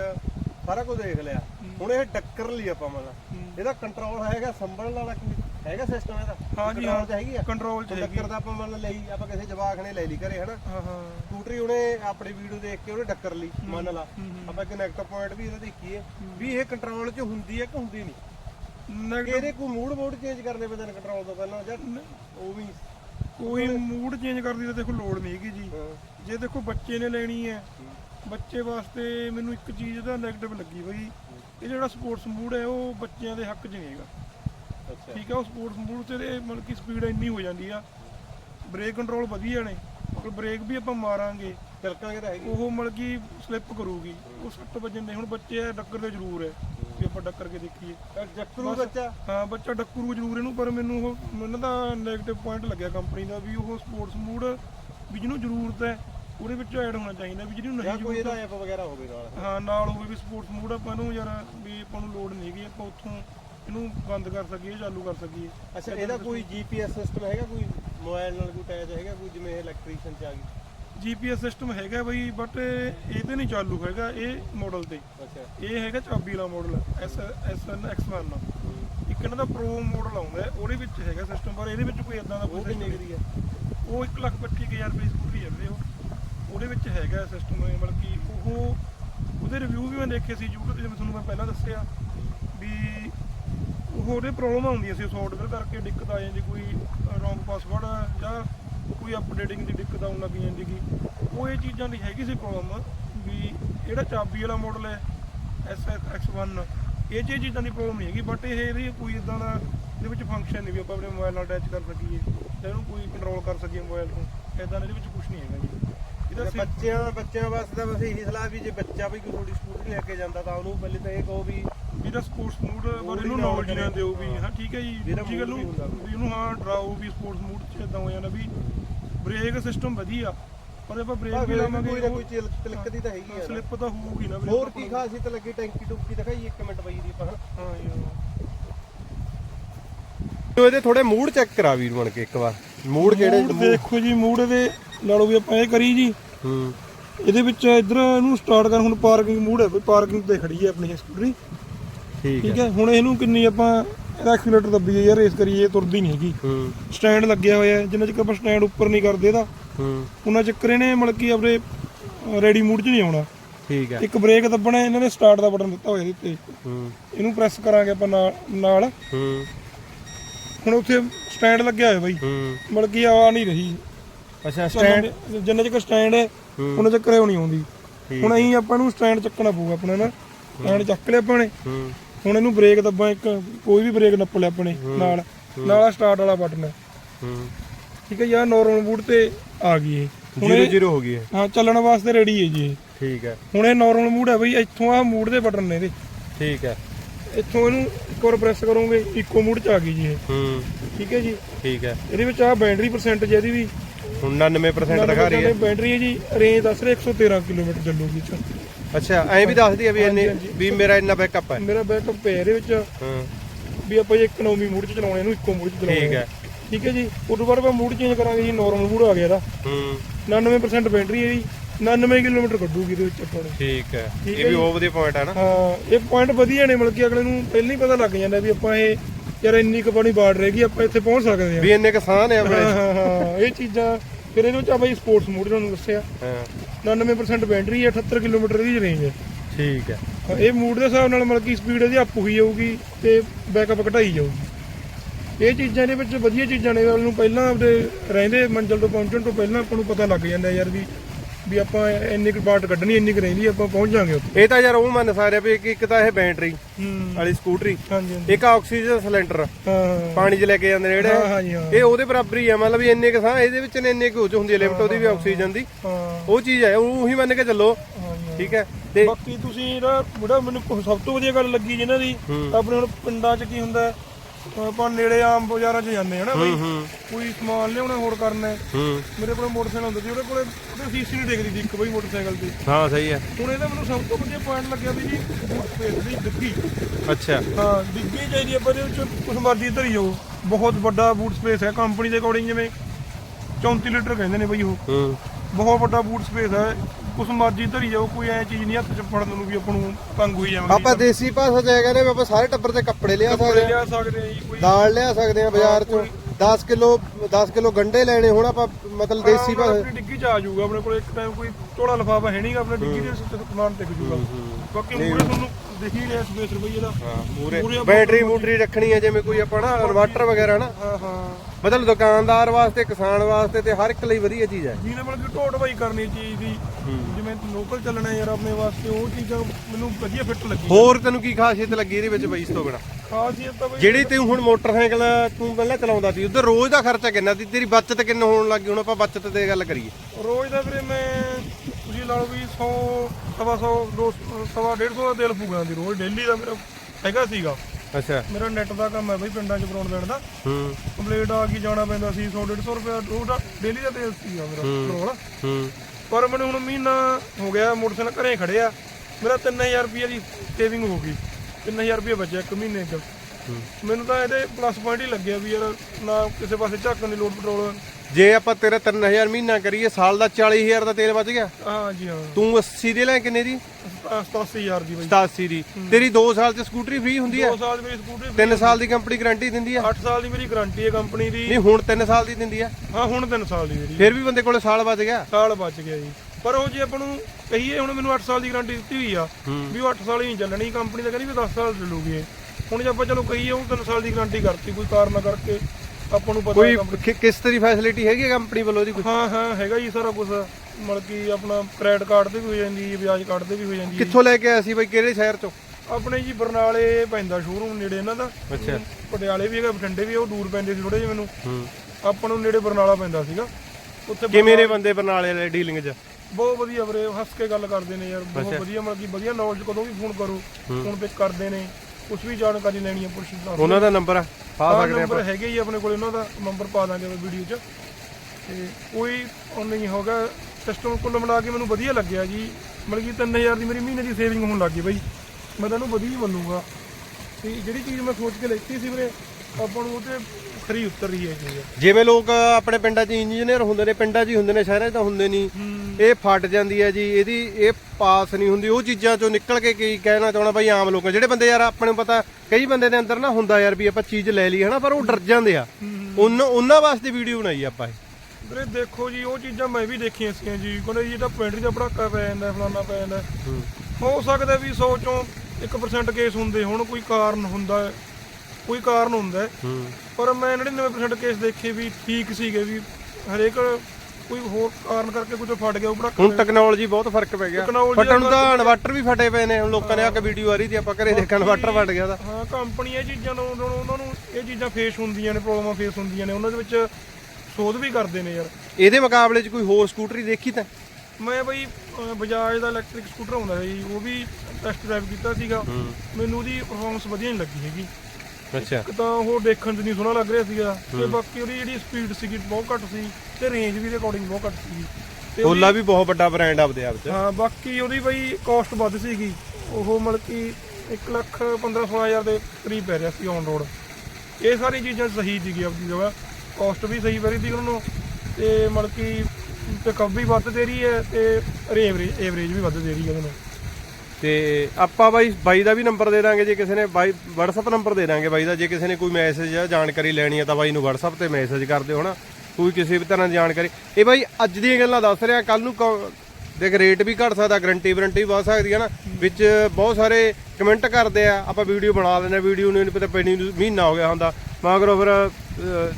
ਸਾਰਾ ਕੁਝ ਦੇਖ ਲਿਆ। ਹੁਣ ਇਹ ਟੱਕਰ ਲਈ ਆਪਾਂ ਮਤਲਬ। ਇਹਦਾ ਕੰਟਰੋਲ ਹੈਗਾ ਸੰਭਲਣ ਵਾਲਾ ਕਿ ਹੈਗਾ ਸਿਸਟਮ ਇਹਦਾ? ਹਾਂ ਜੀ, Control ਹਾਂ। ਚ ਹੈਗੀ ਆ। ਕੰਟਰੋਲ ਚ ਡੱਕਰ ਦਾ ਆਪਾਂ ਮੰਨ ਲਈ ਆਪਾਂ ਕਿਸੇ ਜਵਾਕ ਨੇ ਲੈ ਲਈ ਘਰੇ ਹਨਾ? ਹਾਂ ਹਾਂ। ਸਕੂਟਰੀ ਉਹਨੇ ਆਪਣੀ ਵੀਡੀਓ ਦੇਖ ਕੇ ਉਹਨੇ ਡੱਕਰ ਲਈ ਮੰਨ ਲਾ। ਆਪਾਂ ਕਨੈਕਟ ਪੁਆਇੰਟ ਵੀ ਇਹਦਾ ਦੇਖੀਏ ਵੀ ਇਹ ਕੰਟਰੋਲ 'ਚ ਹੁੰਦੀ ਹੈ ਕਿ ਹੁੰਦੀ ਨਹੀਂ? ਇਹਦੇ ਕੋਈ ਮੂਡ ਮੋਡ ਚੇਂਜ ਕਰਨੇ ਪੈਂਦੇ ਨੇ ਕੰਟਰੋਲ ਤੋਂ ਪਹਿਲਾਂ ਜਾਂ ਉਹ ਵੀ ਕੋਈ ਮੂਡ ਚੇਂਜ ਕਰਦੀ ਤਾਂ ਦੇਖੋ ਲੋੜ ਨਹੀਂ ਹੈਗੀ ਜੀ। ਜੇ ਦੇਖੋ ਬੱਚੇ ਨੇ ਲੈਣੀ ਹੈ ਬੱਚੇ ਵਾਸਤੇ ਮੈਨੂੰ ਇੱਕ ਚੀਜ਼ ਦਾ 네ਗੇਟਿਵ ਲੱਗੀ ਬਈ। ਇਹ ਜਿਹੜਾ ਸਪੋਰਟਸ ਮੂਡ ਹੈ ਉਹ ਬੱਚਿਆਂ ਦੇ ਹੱਕ 'ਚ ਨਹੀਂ ਹੈਗਾ। ਅੱਛਾ। ਠੀਕ ਹੈ ਉਹ ਸਪੋਰਟਸ ਮੂਡ ਤੇ ਇਹ ਮਤਲਬ ਕਿ ਸਪੀਡ ਇੰਨੀ ਹੋ ਜਾਂਦੀ ਆ। ਬ੍ਰੇਕ ਕੰਟਰੋਲ ਵਧੀਆ ਨੇ ਅਗਰ ਬ੍ਰੇਕ ਵੀ ਆਪਾਂ ਮਾਰਾਂਗੇ। ਤਿਲਕਾਂਗੇ ਤਾਂ ਹੈਗੀ। ਉਹ ਮਤਲਬ ਕਿ ਸਲਿੱਪ ਕਰੂਗੀ। ਉਹ ਸੱਟ ਵੱਜਣ ਦੇ ਹੁਣ ਬੱਚੇ ਆ ਡੱਕਰ ਦੇ ਜ਼ਰੂਰ ਹੈ। ਵੀ ਆਪਾਂ ਡੱਕਰ ਕੇ ਦੇਖੀਏ। ਬਸ। ਬੱਚਾ? ਹਾਂ ਬੱਚਾ ਡੱਕਰੂ ਜ਼ਰੂਰ ਇਹਨੂੰ ਪਰ ਮੈਨੂੰ ਉਹ ਮੈਨੂੰ ਤਾਂ 네ਗੇਟਿਵ ਪੁਆਇੰਟ ਲੱਗਿਆ ਕੰਪਨੀ ਦਾ ਵੀ ਉਹ ਸਪੋਰਟਸ ਮੂਡ ਵੀ ਜਿਹਨੂੰ ਜ਼ਰੂਰਤ ਹੈ ਉਹਦੇ ਵਿੱਚ ਐਡ ਹੋਣਾ ਚਾਹੀਦਾ ਵੀ ਜਿਹਨੂੰ ਨਹੀਂ ਕੋਈ ਇਹਦਾ ਐਪ ਵਗੈਰਾ ਹੋਵੇ ਨਾਲ। ਹਾਂ ਨਾਲ ਹੋਵੇ ਵੀ ਸਪੋਰਟਸ ਮੂਡ ਆਪਾਂ ਨੂੰ ਯਾਰ ਵੀ ਆਪਾਂ ਨੂੰ ਲੋਡ ਨਹੀਂ ਹੈਗੀ ਆਪਾਂ ਉੱਥੋਂ ਇਹਨੂੰ ਬੰਦ ਕਰ ਸਕੀਏ ਚਾਲੂ ਕਰ ਸਕੀਏ। ਅੱਛਾ ਇਹਦਾ ਕੋਈ ਜੀਪੀਐਸ ਸਿਸਟਮ ਹੈਗਾ ਕੋਈ ਮੋਬਾਈਲ ਨਾਲ ਕੋਈ ਅਟੈਚ ਹੈਗਾ ਕੋਈ ਜਿਵੇਂ ਇਲੈਕਟ੍ਰੀਸ਼ੀਅਨ ਚ ਆ ਗਈ? ਜੀਪੀਐਸ ਸਿਸਟਮ ਹੈਗਾ ਬਈ ਬਟ ਇਹਦੇ ਨਹੀਂ ਚਾਲੂ ਹੈਗਾ ਇਹ ਮਾਡਲ ਤੇ। ਅੱਛਾ। ਇਹ ਹੈਗਾ ਚਾਬੀ ਵਾਲਾ model S S N X 1 ਇੱਕ ਇਹਨਾਂ ਦਾ ਪ੍ਰੋ ਮਾਡਲ ਆਉਂਦਾ ਹੈ, ਉਹਦੇ ਵਿੱਚ ਹੈਗਾ ਸਿਸਟਮ ਪਰ ਇਹਦੇ ਵਿੱਚ ਕੋਈ ਇਦਾਂ ਦਾ ਉਹ ਕਿੰਨੇ ਕੁ ਦੀ ਹੈ। ਉਹ 125000 ਰੁਪਏ ਦੀ ਸਕੂਟਰੀ ਹੈ ਵੀਰੇ ਉਹ। ਉਹਦੇ ਵਿੱਚ ਹੈਗਾ ਸਿਸਟਮ ਮਤਲਬ ਕਿ ਉਹ ਉਹਦੇ ਰਿਵਿਊ ਵੀ ਮੈਂ ਦੇਖੇ ਸੀ YouTube ਤੇ ਜਿਵੇਂ ਤੁਹਾਨੂੰ ਮੈਂ ਪਹਿਲਾਂ ਦੱਸਿਆ ਵੀ ਉਹ ਉਹਦੇ ਪ੍ਰੋਬਲਮ ਆਉਂਦੀਆਂ ਸੀ ਸੌਫਟਵੇਅਰ ਕਰਕੇ ਦਿੱਕਤ ਆ ਜਾਂਦੀ ਕੋਈ ਰੋਂਗ ਪਾਸਵਰਡ ਜਾਂ ਕੋਈ ਅਪਡੇਟਿੰਗ ਦੀ ਦਿੱਕਤ ਆਉਣ ਲੱਗ ਜਾਂਦੀ ਗੀ ਉਹ ਇਹ ਚੀਜ਼ਾਂ ਦੀ ਹੈਗੀ ਸੀ ਪ੍ਰੋਬਲਮ ਵੀ ਜਿਹੜਾ ਚਾਬੀ ਵਾਲਾ ਮਾਡਲ ਹੈ SX1 ਇਹ ਇਹ ਚੀਜ਼ਾਂ ਦੀ ਪ੍ਰੋਬਲਮ ਨਹੀਂ ਹੈਗੀ ਬਟ ਇਹ ਇਹਦੀ ਕੋਈ ਇਦਾਂ ਦਾ ਇਹਦੇ ਵਿੱਚ ਫੰਕਸ਼ਨ ਨਹੀਂ ਵੀ ਆਪਾਂ ਆਪਣੇ ਮੋਬਾਈਲ ਨਾਲ ਅਟੈਚ ਕਰ ਸਕੀਏ ਜਾਂ ਇਹਨੂੰ ਕੋਈ ਕੰਟਰੋਲ ਕਰ ਸਕੀਏ ਮੋਬਾਈਲ ਤੋਂ ਇਦਾਂ ਇਹਦੇ ਵਿੱਚ ਕੁਝ ਨਹੀਂ ਹੈਗਾ ਜੀ। ਇਹਦਾ ਤੇ ਬੱਚਿਆਂ ਬੱਚਿਆਂ ਵਾਸਤੇ ਤਾਂ ਬਸ ਇਹੀ ਸਲਾਹ ਵੀ ਜੇ ਬੱਚਾ ਵੀ ਕੋਈ ਥੋੜੀ ਸਕੂਟਰੀ ਲੈ ਕੇ ਜਾਂਦਾ ਤਾਂ ਉਹਨੂੰ ਪਹਿਲੇ ਤਾਂ ਇਹ ਕਹੋ ਵੀ ਇਹਦਾ ਸਪੋਰਟਸ ਮੂਡ ਬਾਰੇ ਇਹਨੂੰ ਨੌਲੇਜ ਨਾ। ਦਿਓ ਵੀ ਹਾਂ। ਠੀਕ ਹੈ ਜੀ ਦੂਜੀ ਗੱਲ ਨੂੰ ਵੀ। ਉਹਨੂੰ ਹਾਂ ਡਰਾਓ ਵੀ ਸਪੋਰਟਸ ਮੂਡ 'ਚ ਇਦਾਂ ਹੋ ਜਾਣਾ ਵੀ ਬ੍ਰੇਕ ਸਿਸਟਮ ਵਧੀਆ ਪਰ ਆਪਾਂ ਬ੍ਰੇਕ ਵੀ ਲਾਵਾਂਗੇ ਕੋਈ ਨਾ ਕੋਈ ਤਿਲ- ਤਿਲਕਦੀ ਤਾਂ ਹੈਗੀ ਆ। ਸਲਿੱਪ ਤਾਂ ਹੋਊਗੀ ਨਾ ਹੋਰ ਕੀ ਖਾਸੀਅਤ ਲੱਗੀ ਟੈਂਕੀ ਟੁੰਕੀ ਦਿਖਾਈ ਇੱਕ ਮਿੰਟ ਬਈ ਦੀ ਆਪਾਂ। ਹਾਂ ਯਾਰ ਤੂੰ ਇਹਦੇ ਥੋੜੇ ਮੂਡ ਚੈੱਕ ਕਰਾ ਵੀਰ ਬਣ ਕੇ ਇੱਕ ਵਾਰ। ਮੂਡ ਕਿਹੜੇ ਦੇਖੋ ਜੀ ਮੂਡ ਇਹਦੇ ਲਾ ਲਓ ਵੀ ਆਪਾਂ ਇਹ ਕਰੀ ਜੀ। ਹੂੰ। ਇਹਦੇ ਵਿੱਚ ਇਧਰ ਇਹਨੂੰ ਸਟਾਰਟ ਕਰ ਹੁਣ ਪਾਰਕਿੰਗ ਮੂਡ ਹੈ ਕੋਈ ਪਾਰਕਿੰਗ ਤੇ ਖੜੀ ਹੈ ਆਪਣੀ ਸਕੂਟਰੀ ਠੀਕ ਹੈ। ਹੁਣ ਇਹਨੂੰ ਕਿੰਨੀ ਆਪਾਂ ਇਹਦਾ ਐਕਸੀਲੇਟਰ ਦੱਬੀਏ ਯਾਰ ਰੇਸ ਕਰੀਏ ਇਹ ਤੁਰਦੀ ਨਹੀਂ ਹੈਗੀ। ਹੂੰ। ਸਟੈਂਡ ਲੱਗਿਆ ਹੋਇਆ ਜਿੰਨਾ ਚਿਰ ਆਪਾਂ ਸਟੈਂਡ ਉੱਪਰ ਨਹੀਂ ਕਰਦੇ ਇਹਦਾ। ਹੂੰ। ਉਹਨਾਂ ਚੱਕਰ ਇਹਨੇ ਮਤਲਬ ਕਿ ਆਪਣੇ ਰੈਡੀ ਮੂਡ 'ਚ ਨਹੀਂ ਆਉਣਾ। ਠੀਕ ਹੈ। ਇੱਕ ਬ੍ਰੇਕ ਦੱਬਣਾ ਇਹਨਾਂ ਨੇ ਸਟਾਰਟ ਦਾ ਬਟਨ ਦਿੱਤਾ ਹੋਇਆ ਇਹਦੇ ਉੱਤੇ। ਹੂੰ। ਇਹਨੂੰ ਪ੍ਰੈਸ ਕਰਾਂਗੇ ਆਪਾਂ ਨਾਲ ਨਾਲ। ਹੂੰ। ਹੁਣ ਉੱਥੇ ਸਟੈਂਡ ਲੱਗਿਆ ਹੋਇਆ ਬਾਈ। ਹੂੰ। ਮਤਲਬ ਕਿ ਆ ਨਹੀਂ ਰਹੀ। ਅੱਛਾ ਸਟੈਂਡ। ਜਿੰਨਾ ਚਿਰ ਸਟੈਂਡ ਹੈ। ਉਹਨਾਂ ਚੱਕਰ ਉਹ ਨਹੀਂ ਆਉਂਦੀ। ਹੁਣ ਅਸੀਂ ਆਪਾਂ ਨੂੰ ਸਟੈਂਡ ਚੱਕਣਾ ਪਊਗਾ ਆਪਣਾ ਨਾ। ਸਟੈਂਡ ਚੱਕ ਲਿਆ ਆਪਾਂ ਨੇ। ਹੂੰ। ਹੁਣ ਇਹਨੂੰ ਬ੍ਰੇਕ ਦੱਬਾਂ ਇੱਕ ਕੋਈ ਵੀ ਬ੍ਰੇਕ ਨੱਪ ਲਿਆ ਆਪਣੇ ਨਾਲ। ਨਾਲ ਆ ਸਟਾਰਟ ਵਾਲਾ ਬਟਨ ਹੈ। ਹੂੰ। ਠੀਕ ਹੈ ਯਾਰ ਨਾਰਮਲ ਬੂਟ ਤੇ ਆ ਗਈ ਇਹ। ਹੁਣ ਜ਼ੀਰੋ ਇਹ ਜ਼ੀਰੋ ਹੋ ਗਈ ਹੈ। ਹਾਂ ਚੱਲਣ ਵਾਸਤੇ ਰੈਡੀ ਹੈ ਜੀ ਇਹ। ਠੀਕ ਹੈ। ਹੁਣ ਇਹ ਨਾਰਮਲ ਮੂਡ ਹੈ ਬਈ ਇੱਥੋਂ ਆ ਮੂਡ ਦੇ ਬਟਨ ਨੇ ਇਹਦੇ। ਠੀਕ ਹੈ। ਇੱਥੋਂ ਇਹਨੂੰ ਇੱਕ ਵਾਰ ਪ੍ਰੈਸ ਕਰੋਗੇ ਇਕੋ ਮੂਡ ਚ ਆ ਗਈ ਜੀ ਇਹ। ਹੂੰ। ਠੀਕ ਹੈ ਜੀ। ਠੀਕ ਹੈ। ਇਹਦੇ ਵਿੱਚ ਆ ਬੈਟਰੀ ਪਰਸੈਂਟ ਇਹਦੀ ਵੀ ਹੁਣ 99% ਦਿਖਾ ਰਹੀ ਹੈ। ਬੈਟਰੀ ਹੈ ਜੀ ਰੇਂਜ ਦੱਸ ਰਿਹਾ 113 ਕਿਲੋਮੀਟਰ ਚੱਲੂਗੀ ਚ ਅੱਛਾ ਐਂ ਵੀ ਦੱਸਦੀ ਆ ਵੀ ਇੰਨੇ। ਵੀ ਮੇਰਾ ਇੰਨਾ ਬੈਕਅਪ ਹੈ। ਮੇਰਾ ਬੈਕਅਪ ਪਿਆ ਇਹਦੇ ਵਿੱਚ। ਹਾਂ। ਵੀ ਆਪਾਂ ਜੇ ਇਕਨੋਮੀ ਮੂਡ ਚ ਚਲਾਉਣੇ ਇਹਨੂੰ ਇੱਕੋ ਮੂਡ ਚ ਚਲਾਉਣੇ। ਠੀਕ ਹੈ। ਠੀਕ ਹੈ ਜੀ? ਉਦੋਂ ਬਾਅਦ ਆਪਾਂ ਮੂਡ ਚੇਂਜ ਕਰਾਂਗੇ ਜੀ ਨਾਰਮਲ ਮੂਡ ਆ ਗਿਆ ਇਹਦਾ। ਹੂੰ। 99% ਬੈਟਰੀ ਹੈ ਜੀ। 99 ਕਿਲੋਮੀਟਰ ਕੱਢੂਗੀ ਇਹਦੇ ਵਿੱਚ ਆਪਾਂ ਨੂੰ। ਠੀਕ ਹੈ। ਇਹ ਹੈ ਵੀ। ਉਹ ਵਧੀਆ ਪੁਆਇੰਟ ਹੈ ਨਾ। ਹਾਂ ਇਹ ਪੁਆਇੰਟ ਵਧੀਆ ਨੇ ਮਤਲਬ ਕਿ ਅਗਲੇ ਨੂੰ ਪਹਿਲਾਂ ਹੀ ਪਤਾ ਲੱਗ ਜਾਂਦਾ ਵੀ ਆਪਾਂ ਇਹ ਯਾਰ ਇੰਨੀ ਕੁ ਪਾਣੀ ਬਾੜ ਰਹੇਗੀ ਆਪਾਂ ਇੱਥੇ ਪਹੁੰਚ ਸਕਦੇ ਹਾਂ। ਵੀ ਇੰਨੇ ਕਿਸਾਨ ਆ ਆਪਣੇ। ਹਾਂ ਹਾਂ ਹਾਂ ਇਹ ਚੀਜ਼ਾਂ ਫਿਰ ਇਹਦੇ ਵਿੱਚ ਆ ਬਈ ਸਪੋਰਟਸ ਮੋਡ ਤੁਹਾਨੂੰ ਦੱਸਿਆ। ਹਾਂ। 99% ਬੈਟਰੀ ਹੈ 78 ਕਿਲੋਮੀਟਰ ਦੀ ਰੇਂਜ ਹੈ। ਠੀਕ ਹੈ। ਹਾਂ, ਇਹ ਮੂਡ ਦੇ ਹਿਸਾਬ ਨਾਲ ਮਤਲਬ ਕਿ ਸਪੀਡ ਇਹਦੀ ਅਪ ਹੋਈ ਜਾਊਗੀ ਤੇ ਬੈਕਅਪ ਘਟਾਈ ਜਾਊਗੀ। ਇਹ ਚੀਜ਼ਾਂ ਦੇ ਵਿੱਚ ਵਧੀਆ ਚੀਜ਼ਾਂ ਨੇ ਨੂੰ ਪਹਿਲਾਂ ਆਪਦੇ ਰਹਿੰਦੇ ਮੰਜ਼ਲ ਤੋਂ ਪਹੁੰਚਣ ਤੋਂ ਪਹਿਲਾਂ ਆਪਾਂ ਨੂੰ ਪਤਾ ਲੱਗ ਜਾਂਦਾ ਯਾਰ ਵੀ ਵੀ ਆਪਾਂ ਇੰਨੀ ਕੁ ਬਾਟ ਕੱਢਣੀ ਇੰਨੀ ਕੁ ਰਹਿੰਦੀ ਆਪਾਂ ਪਹੁੰਚ ਜਾਾਂਗੇ ਉੱਥੇ। ਇਹ ਤਾਂ ਯਾਰ ਉਹ ਮੰਨ ਸਕਦੇ ਆ ਵੀ ਇੱਕ ਇੱਕ ਤਾਂ ਇਹ ਬੈਟਰੀ ਹੂੰ। ਵਾਲੀ ਸਕੂਟਰੀ ਹਾਂਜੀ ਹਾਂਜੀ। ਇੱਕ ਆਕਸੀਜਨ ਸਿਲੰਡਰ ਹਾਂ। ਪਾਣੀ 'ਚ ਲੈ ਕੇ ਜਾਂਦੇ ਨੇ ਹਾਂ ਜਿਹੜੇ ਹਾਂਜੀ ਹਾਂ। ਇਹ ਉਹਦੇ ਬਰਾਬਰ ਹੀ ਆ ਮਤਲਬ ਵੀ ਇੰਨੇ ਕਿਸਾਨ ਇਹਦੇ ਵਿੱਚ ਨੇ ਇੰਨੇ ਕੁ ਚ ਹੁੰਦੀ ਹੈ ਲਿਮਟ ਉਹਦੀ ਵੀ ਆਕਸੀਜਨ ਦੀ। ਹਾਂ। ਉਹ ਚੀਜ਼ ਹੈ ਉਹ ਹੀ ਮੰਨ ਕੇ ਚੱਲੋ। ਹਾਂਜੀ ਠੀਕ ਹੈ ਤੇ ਬਾਕੀ ਤੁਸੀਂ ਇਹਦਾ ਬੜਾ ਮੈਨੂੰ ਕੋ- ਸਭ ਤੋਂ ਵਧੀਆ ਗੱਲ ਲੱਗੀ ਜਿਹਨਾਂ ਦੀ। ਆਪਣੇ ਹੁਣ ਪਿੰਡਾਂ 'ਚ ਕੀ ਹੁੰਦਾ ਹੈ, ਆਪਾਂ ਨੇੜੇ ਆਮ ਬਾਜ਼ਾਰਾਂ 'ਚ ਜਾਂਦੇ ਹਾਂ ਨਾ ਬਈ। ਹੂੰ ਕੋਈ ਸਮਾਨ ਲਿਆਉਣਾ ਹੋਰ ਕਰਨਾ ਹੈ। ਹੂੰ। ਮੇਰੇ ਕੋਲ ਮੋਟਰਸਾਈਕਲ ਹੁੰਦਾ ਸੀ ਉਹਦੇ ਕੋਲੇ ਉਹਦੇ ਸੀਸੀ ਨਹੀਂ ਦੇਖਦੀ ਸੀ ਇੱਕ ਬਈ ਮੋਟਰਸਾਈਕਲ ਦੀ। ਹਾਂ ਸਹੀ ਹੈ। ਹੁਣ ਇਹਦਾ ਮੈਨੂੰ ਸਭ ਤੋਂ ਵਧੀਆ ਪੁਆਇੰਟ ਲੱਗਿਆ ਵੀ ਜੀ ਬੂਟ ਸਪੇਸ ਦੀ ਡਿੱਗੀ। ਅੱਛਾ। ਹਾਂ ਡਿੱਗੀ ਚਾਹੀਦੀ ਆਪਾਂ ਇਹਦੇ ਵਿੱਚ ਕੁਝ ਮਰਜ਼ੀ ਧਰੀ ਜਾਓ। ਬਹੁਤ ਵੱਡਾ ਬੂਟ ਸਪੇਸ ਹੈ ਕੰਪਨੀ ਦੇ ਅਕੋਰਡਿੰਗ ਜਿਵੇਂ 34 ਲੀਟਰ ਕਹਿੰਦੇ ਨੇ ਬਈ ਉਹ। ਹੂੰ। ਬਹੁਤ ਵੱਡਾ ਬੂਟ ਸਪੇਸ ਹੈ ਕੁਛ ਮਰਜ਼ੀ ਧਰੀ ਜਾਓ ਕੋਈ ਐ ਚੀਜ਼ ਨਹੀਂ ਹੱਥ 'ਚ ਫੜਨ ਨੂੰ ਵੀ ਆਪਾਂ ਨੂੰ ਤੰਗ ਹੋਈ ਜਾਵਾਂਗੇ। ਆਪਾਂ ਦੇਸੀ ਭਾਸ਼ਾ ਚ ਇਹ ਕਹਿੰਦੇ ਵੀ ਆਪਾਂ ਸਾਰੇ ਟੱਬਰ ਦੇ ਕੱਪੜੇ ਲਿਆ ਸਕਦੇ ਆ। ਲਿਆ ਸਕਦੇ ਆ ਜੀ ਕੋਈ ਦਾਲ ਲਿਆ ਸਕਦੇ ਆ ਬਾਜ਼ਾਰ ਚੋਂ। 10 ਕਿਲੋ 10 ਕਿਲੋ ਗੰਡੇ ਲੈਣੇ ਹੁਣ ਆਪਾਂ ਮਤਲਬ ਦੇਸੀ ਭਾਸ਼ਾ। ਆਪਣੀ ਡਿੱਗੀ ਚ ਆ ਜਾਊਗਾ ਆਪਣੇ ਕੋਲ ਇੱਕ ਟਾਈਮ ਕੋਈ ਝੋਲਾ ਲਫਾਫਾ ਹੈ ਨਹੀਂਗਾ ਆਪਣੇ ਡਿੱਗੀ ਦੇ ਸਮਾਨ ਟਿਕ ਜਾਊਗਾ। ਬਾਕੀ ਮੂਰੇ ਤੁਹਾਨੂੰ ਦੇਖੀ ਲਿਆ ਸਪੇਸ ਰੁਪਈਏ ਦਾ ਮੂਰੇ ਮੂਹਰੇ ਆਪਾਂ ਬੈਟਰੀ ਬੂਟਰੀ ਰੱਖਣੀ ਹੈ ਜਿਵੇਂ ਕੋਈ ਆਪਾਂ ਨਾ ਇਨਵਰਟਰ ਵਗੈਰਾ ਨਾ। ਹਾਂ ਹਾਂ। ਮਤਲਬ ਦੁਕਾਨਦਾਰ ਵਾਸਤੇ ਕਿਸਾਨ ਵਾਸਤੇ ਤੇ ਹਰ ਇੱਕ ਲਈ ਵਧੀਆ ਚੀਜ਼ ਹੈ। ਜਿਹਨੇ ਮਤਲਬ ਕਿ ਢੋਟ ਭਾਈ ਕਰਨੀ ਚੀਜ਼ ਦੀ ਜਿਵੇਂ ਲੋਕਲ ਚੱਲਣਾ ਯਾਰ ਆਪਣੇ ਵਾਸਤੇ ਉਹ ਚੀਜ਼ਾਂ ਮੈਨੂੰ ਵਧੀਆ ਫਿੱਟ ਲੱਗੀ। ਹੋਰ ਤੈਨੂੰ ਕੀ ਖਾਸੀਅਤ ਲੱਗੀ ਇਹਦੇ ਵਿੱਚ ਬਈ ਇਸ ਤੋਂ ਬਿਨਾ? ਖਾਸੀਅਤ ਤਾਂ ਬਈ ਜਿਹੜੀ ਤੂੰ ਹੁਣ ਮੋਟਰਸਾਈਕਲ ਤੂੰ ਪਹਿਲਾਂ ਚਲਾਉਂਦਾ ਸੀ ਉਧਰ ਰੋਜ਼ ਦਾ ਖਰਚਾ ਕਿੰਨਾ ਸੀ? ਤੇਰੀ ਬਚਤ ਕਿੰਨਾ ਹੋਣ ਲੱਗੀ ਹੁਣ ਆਪਾਂ ਬਚਤ ਤੇ ਗੱਲ ਕਰੀਏ। ਰੋਜ਼ ਦਾ ਵੀਰੇ ਮੈਂ ਲਾ ਲਓ ਵੀ 100 ਸਵਾ 100 ਦੋ ਸਵਾ 150 ਦਾ ਤੇਲ ਫੂਕਾਂ ਦੀ ਰੋਜ਼ ਡੇਲੀ ਦਾ ਮੇਰਾ ਹੈਗਾ ਸੀਗਾ। ਅੱਛਾ। ਮੇਰਾ ਨੈਟ ਦਾ ਕੰਮ ਹੈ ਬਈ ਪਿੰਡਾਂ 'ਚ ਬਰੋਡਬੈਂਡ ਦਾ। ਹੂੰ। ਕੰਪਲੀਟ ਆ ਕੇ ਜਾਣਾ ਪੈਂਦਾ ਸੀ 100 150 ਰੁਪਏ ਰੋਜ਼ ਡੇਲੀ ਦਾ ਤੇਲ ਸੀਗਾ ਮੇਰਾ ਪੈਟਰੋਲ ਹੂੰ। ਪਰ ਮੈਨੂੰ ਹੁਣ ਮਹੀਨਾ ਹੋ ਗਿਆ ਮੋਟਰਸਾਈਕਲ ਘਰੇ ਖੜਿਆ ਮੇਰਾ 3000 ਰੁਪਏ ਦੀ ਸੇਵਿੰਗ ਹੋ ਗਈ। 3000 ਰੁਪਏ ਬਚਿਆ ਇੱਕ ਮਹੀਨੇ 'ਚ। ਮੈਨੂੰ ਤਾਂ ਇਹਦੇ ਪਲੱਸ ਪੁਆਇੰਟ ਹੀ ਲੱਗਿਆ ਵੀ ਯਾਰ ਨਾ ਕਿਸੇ ਪਾਸੇ ਝਾਕਣ ਦੀ ਲੋੜ ਪੈਟਰੋਲ ਜੇ ਆਪਾਂ ਤੇਰਾ 3000 ਮਹੀਨਾ ਕਰੀਏ ਸਾਲ ਦਾ 40000 ਦਾ ਤੇਲ ਬਚ ਗਿਆ। ਹਾਂ ਜੀ ਹਾਂ। ਤੂੰ 80 ਦੇ ਲੈ ਕਿੰਨੇ ਦੀ? 87000 ਦੀ ਬਈ। 87 ਦੀ। ਤੇਰੀ 2 ਸਾਲ ਚ ਸਕੂਟਰੀ ਫ੍ਰੀ ਹੁੰਦੀ ਹੈ 2 ਸਾਲ ਦੀ ਮੇਰੀ ਸਕੂਟਰੀ 3 ਸਾਲ ਦੀ ਕੰਪਨੀ ਗਾਰੰਟੀ ਦਿੰਦੀ ਆ? 8 ਸਾਲ ਦੀ ਮੇਰੀ ਗਾਰੰਟੀ ਹੈ ਕੰਪਨੀ ਦੀ। ਨਹੀਂ ਹੁਣ 3 ਸਾਲ ਦੀ ਦਿੰਦੀ ਆ? ਹਾਂ ਹੁਣ 3 ਸਾਲ ਦੀ ਮੇਰੀ। ਫਿਰ ਵੀ ਬੰਦੇ ਕੋਲੇ ਸਾਲ ਬਚ ਗਿਆ? ਸਾਲ ਬਚ ਗਿਆ ਜੀ। ਪਰ ਉਹ ਜੇ ਆਪਾਂ ਨੂੰ ਕਹੀਏ ਹੁਣ ਮੈਨੂੰ 8 ਸਾਲ ਦੀ ਗਾਰੰਟੀ ਦਿੱਤੀ ਹੋਈ ਆ ਵੀ ਉਹ 8 ਸਾਲ ਹੀ ਚੱਲਣੀ ਕੰਪਨੀ ਤਾਂ ਕਹਿੰਦੀ ਵੀ 10 ਸਾਲ ਚੱਲੂਗੀ। ਹੁਣ ਜੇ ਆਪਾਂ ਚਲੋ ਕਹੀਏ ਉਹ 3 ਸਾਲ ਦੀ ਗਾਰੰਟੀ ਕਰਤੀ ਕੋਈ ਕਾਰਨ ਕਰਕੇ। ਆਪਾਂ ਨੂੰ ਪਤਾ ਕੋਈ ਕਿ- ਕਿਸ ਤਰ੍ਹਾਂ ਦੀ ਫੈਸਿਲਿਟੀ ਹੈਗੀ ਹੈ ਕੰਪਨੀ ਵੱਲੋਂ ਦੀ ਕੋਈ? ਹਾਂ ਹਾਂ ਹੈਗਾ ਜੀ ਸਾਰਾ ਕੁਝ ਮਤਲਬ ਕਿ ਆਪਣਾ ਕ੍ਰੈਡਿਟ ਕਾਰਡ ਤੇ ਵੀ ਹੋ ਜਾਂਦੀ ਹੈ ਵਿਆਜ ਕਾਰਡ ਤੇ ਵੀ ਹੋ ਜਾਂਦੀ ਹੈ। ਕਿੱਥੋਂ ਲੈ ਕੇ ਆਇਆ ਸੀ ਬਈ? ਕਿਹੜੇ ਸ਼ਹਿਰ ਚੋਂ? ਆਪਣੇ ਜੀ ਬਰਨਾਲੇ ਪੈਂਦਾ ਸ਼ੋਰੂਮ ਨੇੜੇ ਇਹਨਾਂ ਦਾ। ਅੱਛਾ। ਪਟਿਆਲੇ ਵੀ ਹੈਗਾ ਬਠਿੰਡੇ ਵੀ ਉਹ ਦੂਰ ਪੈਂਦੇ ਸੀ ਥੋੜੇ ਜਿਹੇ ਮੈਨੂੰ। ਹੂੰ। ਆਪਾਂ ਨੂੰ ਨੇੜੇ ਬਰਨਾਲਾ ਪੈਂਦਾ ਸੀਗਾ। ਉੱਥੇ ਕਿਵੇਂ ਨੇ ਬੰਦੇ ਬਰਨਾਲੇ ਵਾਲੇ ਡੀਲਿੰਗ 'ਚ? ਬਹੁਤ ਵਧੀਆ ਵੀਰੇ ਹੱਸ ਕੇ ਗੱਲ ਕਰਦੇ ਨੇ ਯਾਰ ਬਹੁਤ ਵਧੀਆ ਮਤਲਬ ਕਿ ਵਧੀਆ ਨੌਲੇਜ ਕਦੋਂ ਵੀ ਫੋਨ ਕਰੋ। ਫੋਨ ਪਿਕ ਕਰਦੇ ਨੇ। ਕੁਝ ਵੀ ਜਾਣਕਾਰੀ ਲੈਣੀ ਹੈ ਪੁੱਛ ਦੱਸ ਉਹਨਾਂ ਦਾ ਨੰਬਰ ਆ ਪਾ ਸਕਦੇ ਨੰਬਰ ਹੈਗੇ ਹੀ ਆਪਣੇ ਕੋਲ ਉਹਨਾਂ ਦਾ ਨੰਬਰ ਪਾ ਦਾਂਗੇ ਵੀਡੀਓ 'ਚ। ਤੇ ਕੋਈ ਉਹ ਨਹੀਂ ਹੋਗਾ ਸਿਸਟਮ ਕੁੱਲ ਮਿਲਾ ਕੇ ਮੈਨੂੰ ਵਧੀਆ ਲੱਗਿਆ ਜੀ। ਮਤਲਬ ਕਿ 3000 ਦੀ ਮੇਰੀ ਮਹੀਨੇ ਦੀ ਸੇਵਿੰਗ ਹੋਣ ਲੱਗੀ ਬਈ। ਮੈਂ ਤਾਂ ਇਹਨੂੰ ਵਧੀਆ ਹੀ ਮੰਨੂਗਾ। ਤੇ ਜਿਹੜੀ ਚੀਜ਼ ਮੈਂ ਸੋਚ ਕੇ ਲੈਤੀ ਸੀ ਵੀਰੇ ਆਪਾਂ ਨੂੰ ਉਹ ਤੇ ਖਰੀ ਉਤਰ ਰਹੀ ਹੈ ਜੀ ਜਿਵੇਂ ਲੋਕ ਆਪਣੇ ਪਿੰਡਾਂ 'ਚ ਇੰਜੀਨੀਅਰ ਹੁੰਦੇ ਨੇ ਪਿੰਡਾਂ 'ਚ ਹੀ ਹੁੰਦੇ ਨੇ ਸ਼ਹਿਰਾਂ 'ਚ ਤਾਂ ਹੁੰਦੇ ਨਹੀਂ। ਇਹ ਫਟ ਜਾਂਦੀ ਹੈ ਜੀ ਇਹਦੀ ਇਹ ਪਾਸ ਨਹੀਂ ਹੁੰਦੀ। ਉਹ ਚੀਜ਼ਾਂ 'ਚੋਂ ਨਿਕਲ ਕੇ ਕੀ ਕਹਿਣਾ ਚਾਹਣਾ ਬਈ ਆਮ ਲੋਕਾਂ ਜਿਹੜੇ ਬੰਦੇ ਯਾਰ ਆਪਣੇ ਨੂੰ ਪਤਾ ਕਈ ਬੰਦੇ ਦੇ ਅੰਦਰ ਨਾ ਹੁੰਦਾ ਯਾਰ ਵੀ ਆਪਾਂ ਚੀਜ਼ ਲੈ ਲਈ ਹਨਾ ਪਰ ਉਹ ਡਰ ਜਾਂਦੇ ਆ। ਉਹਨਾਂ ਉਹਨਾਂ ਵਾਸਤੇ ਵੀਡੀਓ ਬਣਾਈ ਆਪਾਂ ਇਹ। ਵੀਰੇ ਦੇਖੋ ਜੀ ਉਹ ਚੀਜ਼ਾਂ ਮੈਂ ਵੀ ਦੇਖੀਆਂ ਸੀਗੀਆਂ ਜੀ। ਕਹਿੰਦੇ ਜੀ ਤਾਂ ਬੈਟਰੀ ਦਾ ਪੜਾਕਾ ਪੈ ਜਾਂਦਾ ਫਲਾਨਾ ਪੈ ਜਾਂਦਾ। ਹੋ। ਸਕਦਾ ਵੀ 100 ਚੋਂ 1% ਕੇਸ ਹੁੰਦੇ ਹੁਣ ਕੋਈ ਕਾਰਨ ਹੁੰਦਾ। ਕੋਈ ਕਾਰਨ ਹੁੰਦਾ ਹੈ। ਪਰ ਮੈਂ 99% ਕੇਸ ਦੇਖੇ ਵੀ ਠੀਕ ਸੀਗੇ ਵੀ ਹਰੇਕ ਕੋਈ ਹੋਰ ਕਾਰਨ ਕਰਕੇ ਕੁਝ ਫਟ ਗਿਆ ਉਹ ਹੁਣ ਟੈਕਨੋਲੋਜੀ ਬਹੁਤ ਫ਼ਰਕ ਪੈ ਗਿਆ। Technology ਦਾ ਫਟਣ ਦਾ ਇਨਵਰਟਰ ਵੀ ਫਟੇ ਪਏ ਨੇ ਹੁਣ ਲੋਕਾਂ ਨੇ ਆ ਕੇ ਵੀਡੀਓ ਆ ਰਹੀ ਸੀ ਆਪਾਂ ਘਰੇ ਦੇਖਣ ਇਨਵਰਟਰ ਫਟ ਗਿਆ ਉਹਦਾ। ਹਾਂ ਕੰਪਨੀ ਇਹ ਚੀਜ਼ਾਂ ਨੂੰ ਉਹਨਾਂ ਨੂੰ- ਉਹਨਾਂ ਨੂੰ ਇਹ ਚੀਜ਼ਾਂ ਫੇਸ ਹੁੰਦੀਆਂ ਨੇ ਪ੍ਰੋਬਲਮਾਂ ਫੇਸ ਹੁੰਦੀਆਂ ਨੇ ਉਹਨਾਂ ਦੇ ਵਿੱਚ ਸੋਧ ਵੀ ਕਰਦੇ ਨੇ ਯਾਰ। ਇਹਦੇ ਮੁਕਾਬਲੇ 'ਚ ਕੋਈ ਹੋਰ ਸਕੂਟਰੀ ਦੇਖੀ ਤਾਂ? ਮੈਂ ਬਈ ਅਹ ਬਜਾਜ ਦਾ ਇਲੈਕਟ੍ਰਿਕ ਸਕੂਟਰ ਆਉਂਦਾ ਜੀ ਉਹ ਵੀ ਟੈਸਟ ਡਰਾਈਵ ਕੀਤਾ ਸੀਗਾ। ਮੈਨੂੰ ਉਹਦੀ ਪਰਫਾਰਮੈਂਸ ਵਧੀਆ ਨਹੀਂ ਲੱਗੀ ਹੈਗੀ। ਅੱਛਾ। ਇੱਕ ਤਾਂ ਉਹ ਦੇਖਣ 'ਚ ਨਹੀਂ ਸੋਹਣਾ ਲੱਗ ਰਿਹਾ ਸੀਗਾ ਤੇ ਬਾਕੀ ਉਹਦੀ ਜਿਹੜੀ ਸਪੀਡ ਸੀਗੀ ਬਹੁਤ ਘੱਟ ਸੀ ਤੇ ਰੇਂਜ ਵੀ ਦੇ ਅਕੋਰਡਿੰਗ ਬਹੁਤ ਘੱਟ ਸੀਗੀ। ਤੇ ਉਹਦੀ- ਓਲਾ ਵੀ ਬਹੁਤ ਵੱਡਾ ਬ੍ਰਾਂਡ ਆਪਦੇ ਆਪ 'ਚ। ਹਾਂ ਬਾਕੀ ਉਹਦੀ ਬਈ ਕਾਸਟ ਵੱਧ ਸੀਗੀ। ਉਹ ਮਤਲਬ ਕਿ 1 ਲੱਖ 15 16000 ਦੇ ਕਰੀਬ ਪੈ ਰਿਹਾ ਸੀ ਔਨ ਰੋਡ ਇਹ ਸਾਰੀ ਚੀਜ਼ਾਂ ਸਹੀ ਸੀਗੀ ਆਪਦੀ ਜਗ੍ਹਾ। ਕਾਸਟ ਵੀ ਸਹੀ ਵਰੀ ਸੀ ਉਹਨਾਂ। ਨੂੰ ਤੇ ਮਤਲਬ ਕਿ ਪਿਕਅਪ ਵੀ ਵੱਧ ਦੇ ਰਹੀ ਹੈ ਤੇ ਐਵਰੇਜ ਐਵਰੇਜ ਵੀ ਵੱਧ ਦੇ ਰਹੀ ਹੈ ਉਹਨੂੰ ਤੇ ਆਪਾਂ ਬਾਈ ਬਾਈ ਦਾ ਵੀ ਨੰਬਰ ਦੇ ਦਾਂਗੇ ਜੇ ਕਿਸੇ ਨੇ, ਬਾਈ WhatsApp ਨੰਬਰ ਦੇ ਦਾਂਗੇ ਬਾਈ ਦਾ, ਜੇ ਕਿਸੇ ਨੇ ਕੋਈ ਮੈਸੇਜ ਜਾਂ ਜਾਣਕਾਰੀ ਲੈਣੀ ਹੈ ਤਾਂ ਬਾਈ ਨੂੰ WhatsApp ਤੇ ਮੈਸੇਜ ਕਰ ਦਿਓ, ਹਨਾ? ਕੋਈ ਕਿਸੇ ਵੀ ਤਰ੍ਹਾਂ ਦੀ ਜਾਣਕਾਰੀ। ਇਹ ਬਾਈ ਅੱਜ ਦੀਆਂ ਗੱਲਾਂ ਦੱਸ ਰਿਹਾ ਕੱਲ ਨੂੰ ਕੌ- ਦੇਖ ਰੇਟ ਵੀ ਘਟ ਸਕਦਾ ਗਰੰਟੀ ਵਾਰੰਟੀ ਵੀ ਵਧ ਸਕਦੀ ਹੈ ਨਾ ਵਿੱਚ ਬਹੁਤ ਸਾਰੇ ਕਮੈਂਟ ਕਰਦੇ ਆ, ਆਪਾਂ ਵੀਡੀਓ ਬਣਾ ਲੈਂਦੇ ਆ ਵੀਡੀਓ ਨੂੰ ਨਹੀਂ ਪਤਾ ਪੈਣੀ, ਮਹੀਨਾ ਹੋ ਗਿਆ ਹੁੰਦਾ। ਮਗਰੋਂ ਫਿਰ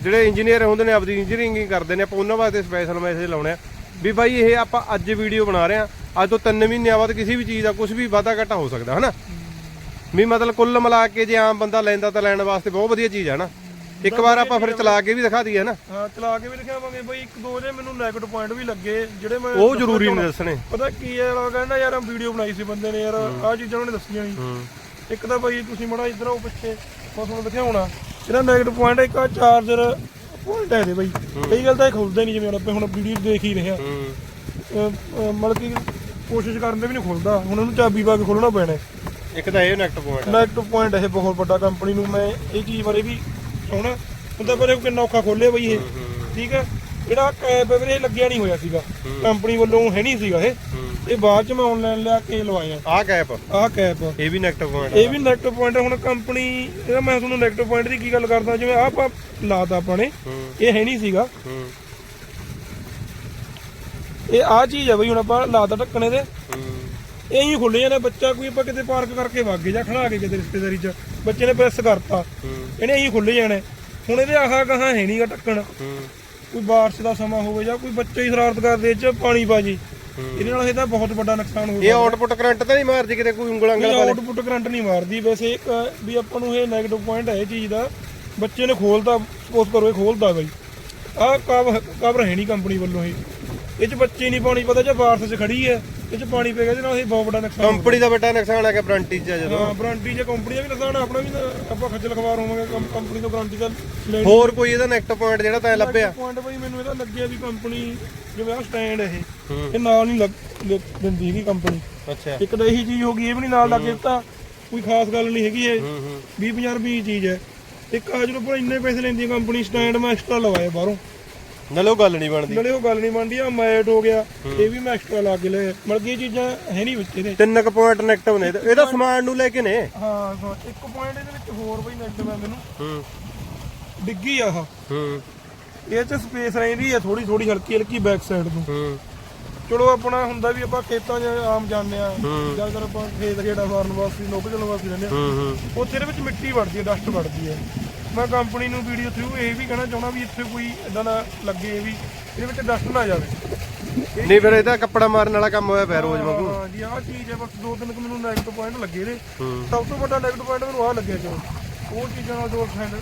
ਜਿਹੜੇ ਇੰਜੀਨੀਅਰ ਹੁੰਦੇ ਨੇ, ਆਪਦੀ ਇੰਜੀਨੀਅਰਿੰਗ ਕਰਦੇ ਨੇ, ਆਪਾਂ ਉਹਨਾਂ ਵਾਸਤੇ ਸਪੈਸ਼ਲ ਮੈਸੇਜ ਲਾਉਣੇ ਆ। ਵੀ ਬਾਈ ਇਹ ਆਪਾਂ ਅੱਜ ਵੀਡੀਓ ਬਣਾ ਰਹੇ ਆ ਅੱਜ ਤੋਂ 3 ਮਹੀਨਿਆਂ ਬਾਅਦ ਕਿਸੇ ਵੀ ਚੀਜ਼ ਦਾ ਕੁਝ ਵੀ ਵਾਧਾ ਘਟਾ ਹੋ ਸਕਦਾ ਹਨਾ? ਵੀ ਮਤਲਬ ਕੁੱਲ ਮਿਲਾ ਕੇ ਜੇ ਆਮ ਬੰਦਾ ਲੈਂਦਾ ਤਾਂ ਲੈਣ ਵਾਸਤੇ ਬਹੁਤ ਵਧੀਆ ਚੀਜ਼ ਹੈ ਨਾ ਇੱਕ ਵਾਰ ਆਪਾਂ ਫਿਰ ਚਲਾ ਕੇ ਵੀ ਦਿਖਾ ਦਈਏ ਨਾ ਹਾਂ ਚਲਾ ਕੇ ਵੀ ਦਿਖਾਵਾਂਗੇ। ਬਈ ਇੱਕ ਦੋ ਜੇ ਮੈਨੂੰ ਨੈਗੇਟਿਵ ਪੁਆਇੰਟ ਵੀ ਲੱਗੇ ਜਿਹੜੇ ਮੈਂ ਉਹ ਜ਼ਰੂਰੀ ਨਹੀਂ ਦੱਸਣੇ। ਪਤਾ ਕੀ ਹੈ ਉਹ ਕਹਿੰਦਾ ਯਾਰ ਵੀਡੀਓ ਬਣਾਈ ਸੀ ਬੰਦੇ ਨੇ ਯਾਰ ਆਹ ਚੀਜ਼ਾਂ ਉਹਨੇ ਦੱਸੀਆਂ ਨਹੀਂ। ਇੱਕ ਤਾਂ ਬਈ ਤੁਸੀਂ ਮੜਾ ਇਧਰ ਆਓ ਪਿੱਛੇ ਮੈਂ ਤੁਹਾਨੂੰ ਦਿਖਾਉਣਾ। ਇਹਦਾ 네ਗੇਟਿਵ ਪੁਆਇੰਟ ਇੱਕ ਆ ਚਾਰਜਰ ਪੁਆਇੰਟ ਹੈ ਇਹਦੇ ਬਈ। ਕਈ ਗੱਲ ਤਾਂ ਇਹ ਖੁੱਲਦਾ ਨਹੀਂ ਜਿਵੇਂ ਹੁਣ ਆਪਾਂ ਹੁਣ ਵੀਡੀਓ ਦੇਖ ਹੀ ਰਹੇ ਆ ਮਤਲਬ ਕਿ ਕੋਸ਼ਿਸ਼ ਕਰਨ ਤੇ ਵੀ ਨਹੀਂ ਖੁੱਲਦਾ। ਹੁਣ ਉਹਨੂੰ ਚਾਬੀ ਪਾ ਕੇ ਖੋਲਣਾ ਪੈਣਾ। ਇੱਕ ਤਾਂ ਇਹ ਨੈਗੇਟਿਵ ਪੁਆਇੰਟ 네ਗੇਟਿਵ ਪੁਆਇੰਟ ਇਹ ਬਹੁਤ ਵੱਡਾ ਕੰਪਨੀ ਨੂੰ ਮੈਂ ਇਹ ਚੀਜ਼ ਬਾਰੇ ਵੀ ਹੁਣ ਹੁੰਦਾ ਪਰ ਇਹ ਕਿੰਨਾ ਔਖਾ ਖੋਲੇ ਬਈ ਇਹ। ਠੀਕ ਹੈ ਜਿਹੜਾ ਕੈਪ ਹੈ ਵੀਰੇ ਲੱਗਿਆ ਨਹੀਂ ਹੋਇਆ ਸੀਗਾ। ਕੰਪਨੀ ਵੱਲੋਂ ਹੈ ਨਹੀਂ ਸੀਗਾ ਇਹ। ਇਹ ਬਾਅਦ ਚ ਮੈਂ ਆਨਲਾਈਨ ਲਿਆ ਕੇ ਲਵਾਇਆ। ਆਹ ਕੈਪ ਆਹ ਕੈਪ ਇਹ ਵੀ ਨੈਗੇਟਿਵ ਪੁਆਇੰਟ ਇਹ ਵੀ ਨੈਗੇਟਿਵ ਪੁਆਇੰਟ ਹੁਣ ਕੰਪਨੀ ਇਹਦਾ ਮੈਂ ਤੁਹਾਨੂੰ ਨੈਗੇਟਿਵ ਪੁਆਇੰਟ ਦੀ ਕੀ ਗੱਲ ਕਰਦਾ ਜਿਵੇਂ ਆਹ ਆਪਾਂ ਲਾਤਾ ਆਪਾਂ ਨੇ। ਹੂੰ। ਇਹ ਹੈ ਨਹੀਂ ਸੀਗਾ। ਹੂੰ। ਇਹ ਆਹ ਚੀਜ਼ ਹੈ ਬਈ ਹੁਣ ਆਪਾਂ ਲਾਤਾ ਢੱਕਣੇ ਦੇ। ਇਹ ਹੀ ਖੁੱਲੇ ਜਾਣਾ ਬੱਚਾ ਕੋਈ ਆਪਾਂ ਕਿਤੇ ਪਾਰਕ ਕਰਕੇ ਵਗ ਗਿਆ ਜਾਂ ਖੜਾ ਕੇ ਕਿਤੇ ਰਿਸ਼ਤੇਦਾਰੀ 'ਚ ਬੱਚੇ ਨੇ ਪ੍ਰੈਸ ਕਰਤਾ। ਇਹਨੇ ਇਹੀ ਖੁੱਲੇ ਜਾਣੇ। ਹੁਣ ਇਹਦੇ ਆਹ ਕਹਾਂ ਹੈ ਨਹੀਂਗਾ ਢੱਕਣ। ਕੋਈ ਬਾਰਿਸ਼ ਦਾ ਸਮਾਂ ਹੋਵੇ ਜਾਂ ਕੋਈ ਬੱਚਾ ਹੀ ਸ਼ਰਾਰਤ ਕਰਦੇ 'ਚ ਪਾਣੀ ਬਾਜੀ ਇਹਦੇ ਨਾਲ ਇਹਦਾ ਬਹੁਤ ਵੱਡਾ ਨੁਕਸਾਨ ਹੋ ਇਹ ਆਊਟਪੁੱਟ ਕਰੰਟ ਤਾਂ ਨਹੀਂ ਮਾਰਦੀ ਕਿਤੇ ਕੋਈ ਉਂਗਲਾਂ ਇਹ ਵਾਲੇ। ਆਊਟਪੁੱਟ ਕਰੰਟ ਨਹੀਂ ਮਾਰਦੀ। ਵੈਸੇ ਇੱਕ ਵੀ ਆਪਾਂ ਨੂੰ ਇਹ 네ਗੇਟਿਵ ਪੁਆਇੰਟ ਹੈ ਇਹ ਚੀਜ਼ ਦਾ ਬੱਚੇ ਨੇ ਖੋਲਤਾ ਸਪੋਜ਼ ਕਰੋ ਇਹ ਖੋਲਦਾ ਬਈ। ਆਹ ਕਵਰ ਕਵਰ ਹੈ ਨਹੀਂ ਕੰਪਨੀ ਵੱਲੋਂ ਇਹ। ਇਹ ਚ ਬੱਚੇ ਨਹੀਂ ਪਾਣੀ ਪਤਾ ਜੇ ਬਾਰਸ 'ਚ ਖੜੀ ਹੈ ਇਹ ਚ ਪਾਣੀ ਪੈ ਗਿਆ ਇਹਦੇ ਨਾਲ ਇਹ ਬਹੁਤ ਵੱਡਾ ਨੁਕਸਾਨ ਹੋਊਗਾ। ਕੰਪਨੀ ਦਾ ਵੱਡਾ ਨੁਕਸਾਨ ਹੈ ਕਿ ਵਾਰੰਟੀ ਚ ਆ ਜਦੋਂ। ਹਾਂ ਵਾਰੰਟੀ ਜੇ ਕੰਪਨੀ ਦਾ ਵੀ ਨੁਕਸਾਨ ਆ, ਆਪਣਾ ਵੀ ਆਪਾਂ ਖੱਜਲ ਖਵਾਰ ਹੋਵਾਂਗੇ ਕੰਪਨੀ ਤੋਂ ਵਾਰੰਟੀ ਦਾ ਲੈਣੀ ਹੋਰ ਕੋਈ ਇਹਦਾ ਨੈਗੇਟਿਵ ਪੁਆਇੰਟ ਜਿਹੜਾ ਤੈਂ ਲੱਭਿਆ? ਪੁਆਇੰਟ ਬਈ ਮੈਨੂੰ ਇਹਦਾ ਲੱਗਿਆ ਵੀ ਕੰਪਨੀ ਜਿਵੇਂ ਆ ਸਟੈਂਡ ਇਹ ਇਹ ਨਾਲ ਨਹੀਂ ਲੱਗ ਲੱਗ- ਦਿੰਦੀ ਹੈਗੀ ਕੰਪਨੀ। ਅੱਛਾ। ਇੱਕ ਤਾਂ ਇਹੀ ਚੀਜ਼ ਹੋ ਗਈ ਇਹ ਵੀ ਨਹੀਂ ਨਾਲ ਲੱਗ ਦਿੱਤਾ ਕੋਈ ਖਾਸ ਗੱਲ ਨਹੀਂ ਹੈਗੀ ਇਹ। ਹੂੰ ਹੂੰ। 20 50 ਰੁਪਏ ਦੀ ਚੀਜ਼ ਹੈ। ਇੱਕ ਆ ਜਦੋਂ ਪਰ ਇੰਨੇ ਪੈਸੇ ਲੈਂਦੀ ਕੰਪਨੀ ਸਟੈਂਡ ਮੈਂ ਐਕਸਟਰਾ ਲਵਾਇਆ ਬਾਹਰੋਂ। ਨਾਲੇ ਉਹ ਗੱਲ ਨਹੀਂ ਬਣਦੀ। ਨਾਲੇ ਉਹ ਗੱਲ ਨਹੀਂ ਬਣਦੀ ਆ ਮੈਟ ਹੋ ਗਿਆ ਇਹ ਵੀ ਮੈਂ ਐਕਸਟਰਾ ਲਾ ਕੇ ਲਿਆ ਮਤਲਬ ਕਿ ਇਹ ਚੀਜ਼ਾਂ ਹੈ ਨਹੀਂ ਵਿੱਚ ਇਹਦੇ। ਤਿੰਨ ਕੁ ਪੁਆਇੰਟ ਨੈਗੇਟਿਵ ਨੇ। ਇਹਦੇ- ਸਮਾਨ ਨੂੰ ਲੈ ਕੇ ਨੇ। ਹਾਂ ਇੱਕ ਪੁਆਇੰਟ ਇਹਦੇ ਵਿੱਚ ਹੋਰ ਬਈ ਨੈਗੇਟਿਵ ਹੈ ਮੈਨੂੰ। ਹੂੰ। ਡਿੱਗੀ ਆ ਆਹ। ਹੂੰ। ਇਹ ਚ ਸਪੇਸ ਰਹਿੰਦੀ ਹੈ ਥੋੜੀ ਥੋੜੀ ਹਲਕੀ ਹਲਕੀ ਬੈਕ ਸਾਈਡ ਤੋਂ ਹੂੰ। ਚਲੋ ਆਪਣਾ ਹੁੰਦਾ ਵੀ ਆਪਾਂ ਖੇਤਾਂ 'ਚ ਆਮ ਜਾਂਦੇ ਆ। ਜ਼ਿਆਦਾਤਰ ਆਪਾਂ ਖੇਤ ਖੇੜਾ ਮਾਰਨ ਵਾਸਤੇ ਨੌਕਰੀ ਚੱਲਣ ਵਾਸਤੇ ਰਹਿੰਦੇ ਆ। ਹੂੰ ਹੂੰ। ਉੱਥੇ ਦੇ ਵਿੱਚ ਮਿੱਟੀ ਵੜਦੀ ਹੈ ਡਸਟ ਵੜਦੀ ਹੈ ਮੈਂ ਕੰਪਨੀ ਨੂੰ ਵੀਡੀਓ ਥਰੂ ਇਹ ਵੀ ਕਹਿਣਾ ਚਾਹੁੰਦਾ ਵੀ ਇੱਥੇ ਕੋਈ ਇਦਾਂ ਦਾ ਲੱਗੇ ਵੀ ਇਹਦੇ ਵਿੱਚ ਡਸਟ ਨਾ ਜਾਵੇ। ਨਹੀਂ ਫਿਰ ਇਹਦਾ ਕੱਪੜਾ ਮਾਰਨ ਵਾਲਾ ਕੰਮ ਹੋਇਆ ਪਿਆ ਰੋਜ਼ ਵਾਂਗੂ। ਹਾਂ ਜੀ ਆਹ ਚੀਜ਼ ਹੈ ਬਸ ਦੋ ਤਿੰਨ ਕੁ ਮੈਨੂੰ ਨੈਗੇਟਿਵ ਪੁਆਇੰਟ ਲੱਗੇ ਨੇ। ਹੂੰ। ਸਭ ਤੋਂ ਵੱਡਾ ਨੈਗੇਟਿਵ ਪੁਆਇੰਟ ਮੈਨੂੰ ਆਹ ਲੱਗਿਆ ਜੋ ਉਹ ਚੀਜ਼ਾਂ ਨਾਲ ਜੋ ਸਟੈਂਡ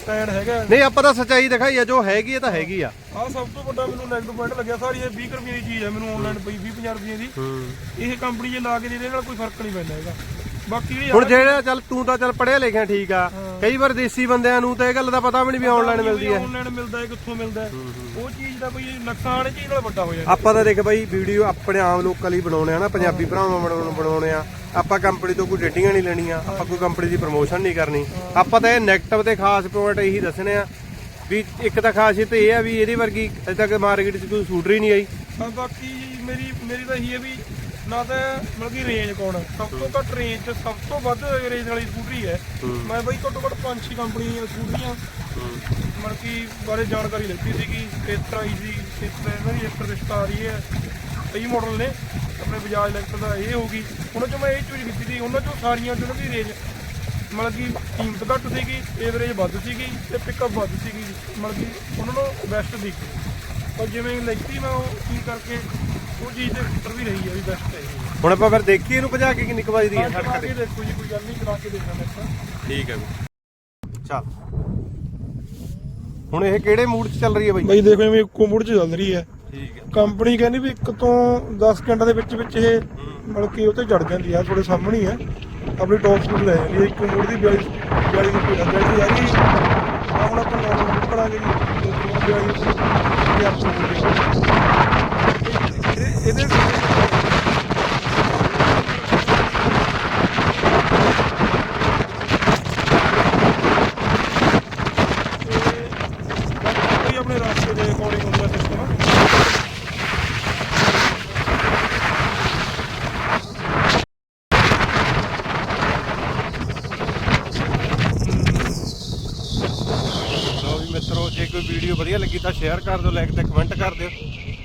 ਸਟੈਂਡ ਹੈਗਾ। ਨਹੀਂ ਆਪਾਂ ਤਾਂ ਸੱਚਾਈ ਦਿਖਾਈ ਆ ਜੋ ਹੈਗੀ ਇਹ ਤਾਂ ਹੈਗੀ ਆ। ਆਹ ਸਭ ਤੋਂ ਵੱਡਾ ਮੈਨੂੰ ਨੈਗੇਟਿਵ ਪੁਆਇੰਟ ਲੱਗਿਆ। ਸਾਰੀ ਇਹ 20 ਕੁ ਰੁਪਏ ਦੀ ਚੀਜ਼ ਹੈ ਮੈਨੂੰ ਆਨਲਾਈਨ ਪਈ 20 50 ਰੁਪਏ ਦੀ। ਹੂੰ। ਇਹ ਕੰਪਨੀ ਜੇ ਲਾ ਕੇ ਦੇ ਇਹਦੇ ਨਾਲ ਕੋਈ ਫ਼ਰਕ ਨਹੀਂ ਪੈਂਦਾ ਹੈਗਾ। ਬਾਕੀ ਹੁਣ ਜਿਹੜਾ ਚੱਲ ਤੂੰ ਤਾਂ ਚੱਲ ਪੜਿਆ ਲਿਖਿਆ ਠੀਕ ਆ। ਕਈ ਵਾਰ ਦੇਸੀ ਬੰਦਿਆਂ ਨੂੰ ਤਾਂ ਇਹ ਗੱਲ ਦਾ ਪਤਾ ਵੀ ਨਹੀਂ ਵੀ ਆਨਲਾਈਨ ਮਿਲਦੀ ਹੈ। ਆਨਲਾਈਨ ਮਿਲਦਾ ਹੈ ਕਿੱਥੋਂ ਮਿਲਦਾ ਹੈ। ਉਹ ਚੀਜ਼ ਦਾ ਬਈ ਨੁਕਸਾਨ ਚੀਜ਼ ਨਾਲ ਵੱਡਾ ਹੋ ਜਾਂਦਾ। ਆਪਾਂ ਤਾਂ ਦੇਖ ਬਾਈ ਵੀਡੀਓ ਆਪਣੇ ਆਮ ਲੋਕਾਂ ਲਈ ਬਣਾਉਣੇ ਆ ਨਾ ਪੰਜਾਬੀ ਭਰਾਵਾਂ ਬਣਾਉਣ ਬਣਾਉਣੇ ਆ। ਆਪਾਂ ਕੰਪਨੀ ਤੋਂ ਕੋਈ ਡੇਟਿੰਗਾਂ ਨਹੀਂ ਲੈਣੀਆਂ ਆਪਾਂ ਕੋਈ ਕੰਪਨੀ ਦੀ ਪ੍ਰਮੋਸ਼ਨ ਨਹੀਂ ਕਰਨੀ। ਆਪਾਂ ਤਾਂ ਇਹ 네ਗੇਟਿਵ ਤੇ ਖਾਸ ਪੁਆਇੰਟ ਇਹੀ ਦੱਸਣੇ ਆ ਵੀ ਇੱਕ ਤਾਂ ਖਾਸੀਅਤ ਇਹ ਆ ਵੀ ਇਹਦੀ ਵਰਗੀ ਅਜੇ ਤੱਕ ਮਾਰਕੀਟ 'ਚ ਕੋਈ ਸੂਟਰ ਹੀ ਨਹੀਂ ਆਈ। ਬਾਕੀ ਮੇਰੀ ਮੇਰੀ ਤਾਂ ਇਹੀ ਹੈ ਵੀ ਨਾ ਤਾਂ ਮਤਲਬ ਕਿ ਰੇਂਜ ਕੋਣ ਸਭ ਤੋਂ ਘੱਟ ਰੇਂਜ ਚ ਸਭ ਤੋਂ ਵੱਧ ਰੇਂਜ ਵਾਲੀ ਸਕੂਟਰੀ ਹੈ। ਮੈਂ ਬਈ ਘੱਟੋ ਘੱਟ ਪੰਜ ਛੇ ਕੰਪਨੀ ਦੀਆਂ ਸਕੂਟਰੀਆਂ ਮਤਲਬ ਕਿ ਬਾਰੇ ਜਾਣਕਾਰੀ ਲੈਤੀ ਸੀਗੀ। ਇਸ ਤਰ੍ਹਾਂ ਈਜ਼ੀ ਇਸ ਤਰ੍ਹਾਂ ਇਹਨਾਂ ਦੀ ਇੱਕ ਰਿਸ਼ਤਾ ਆ ਰਹੀ ਹੈ। ਕਈ ਮਾਡਲ ਨੇ ਆਪਣੇ ਬਜਾਜ ਇਲੈਕਟਰ ਦਾ ਇਹ ਹੋਗੀ ਉਹਨਾਂ ਚੋਂ ਮੈਂ ਇਹ ਚੂਜ਼ ਕੀਤੀ ਸੀ ਉਹਨਾਂ ਚੋਂ ਸਾਰੀਆਂ ਚੋਂ ਦੀ ਰੇਂਜ ਮਤਲਬ ਕਿ ਕੀਮਤ ਘੱਟ ਸੀਗੀ ਐਵਰੇਜ ਵੱਧ ਸੀਗੀ ਤੇ ਪਿਕਅਪ ਵੱਧ ਸੀਗੀ। ਮਤਲਬ ਕਿ ਉਹਨਾਂ ਨੂੰ ਬੈਸਟ ਦਿਖੀ ਪਰ ਜਿਵੇਂ ਲੈਤੀ ਮੈਂ ਉਹ ਕੀ ਕਰਕੇ ਉਹ ਚੀਜ਼ ਦੇ ਉੱਤਰ ਵੀ ਰਹੀ ਹੈ ਵੀ ਬੈਸਟ ਹੈ ਇਹ ਹੁਣ ਆਪਾਂ ਫਿਰ ਦੇਖੀਏ ਇਹਨੂੰ ਭਜਾ ਕੇ ਕਿੰਨੀ ਕੁ ਵੱਜਦੀ ਹੈ ਹਾਂ, ਸੜਕ ਤੇ ਕੇ ਦੇਖੋ ਜੀ ਕੋਈ ਗੱਲ ਨਹੀਂ ਚਲਾ ਕੇ ਦੇਖਣਾ ਮੈਂ ਤਾਂ ਠੀਕ ਹੈ ਚੱਲ ਹੁਣ ਇਹ ਕਿਹੜੇ ਮੂਡ 'ਚ ਚੱਲ ਰਹੀ ਹੈ ਬਾਈ ਬਈ ਦੇਖੋ ਜਿਵੇਂ ਇੱਕੋ ਮੁੜ ਚ ਚੱਲ ਰਹੀ ਹੈ ਠੀਕ ਹੈ ਕੰਪਨੀ ਕਹਿੰਦੀ ਵੀ ਇੱਕ ਤੋਂ 10 ਘੰਟੇ ਦੇ ਵਿੱਚ ਵਿੱਚ ਇਹ ਮਤਲਬ ਕਿ ਉਹ ਤੇ ਚੜ ਜਾਂਦੀ ਆ ਤੁਹਾਡੇ ਸਾਹਮਣੇ ਹੀ ਹੈ ਆਪਣੀ ਟੌਪ ਸਪੀਡ ਲੈ ਜਾਂਦੀ ਹੈ ਇੱਕ ਮੁੜ ਦੀ 42 42 ਦੀ ਸਪੀਡ ਆ ਜਾਂਦੀ ਆ ਰਹੀ ਆ ਹੁਣ ਆਪਾਂ ਨਾਰਮਲ ਮੁੜ ਕਰਾਂਗੇ ਜੀ 42 ਦੀ ਸਪੀਡ ਆਪ ਇਹਦੇ ਕੋਈ ਆਪਣੇ ਰਾਸਤੇ ਦੇ ਅਕੋਰਡਿੰਗ ਹੁੰਦਾ ਸਿਸਟਮ ਲਓ ਵੀ ਮਿੱਤਰੋ ਜੇ ਕੋਈ ਵੀਡੀਓ ਵਧੀਆ ਲੱਗੀ ਤਾਂ ਸ਼ੇਅਰ ਕਰ ਦਿਓ ਲਾਈਕ ਤੇ ਕਮੈਂਟ ਕਰ ਦਿਓ।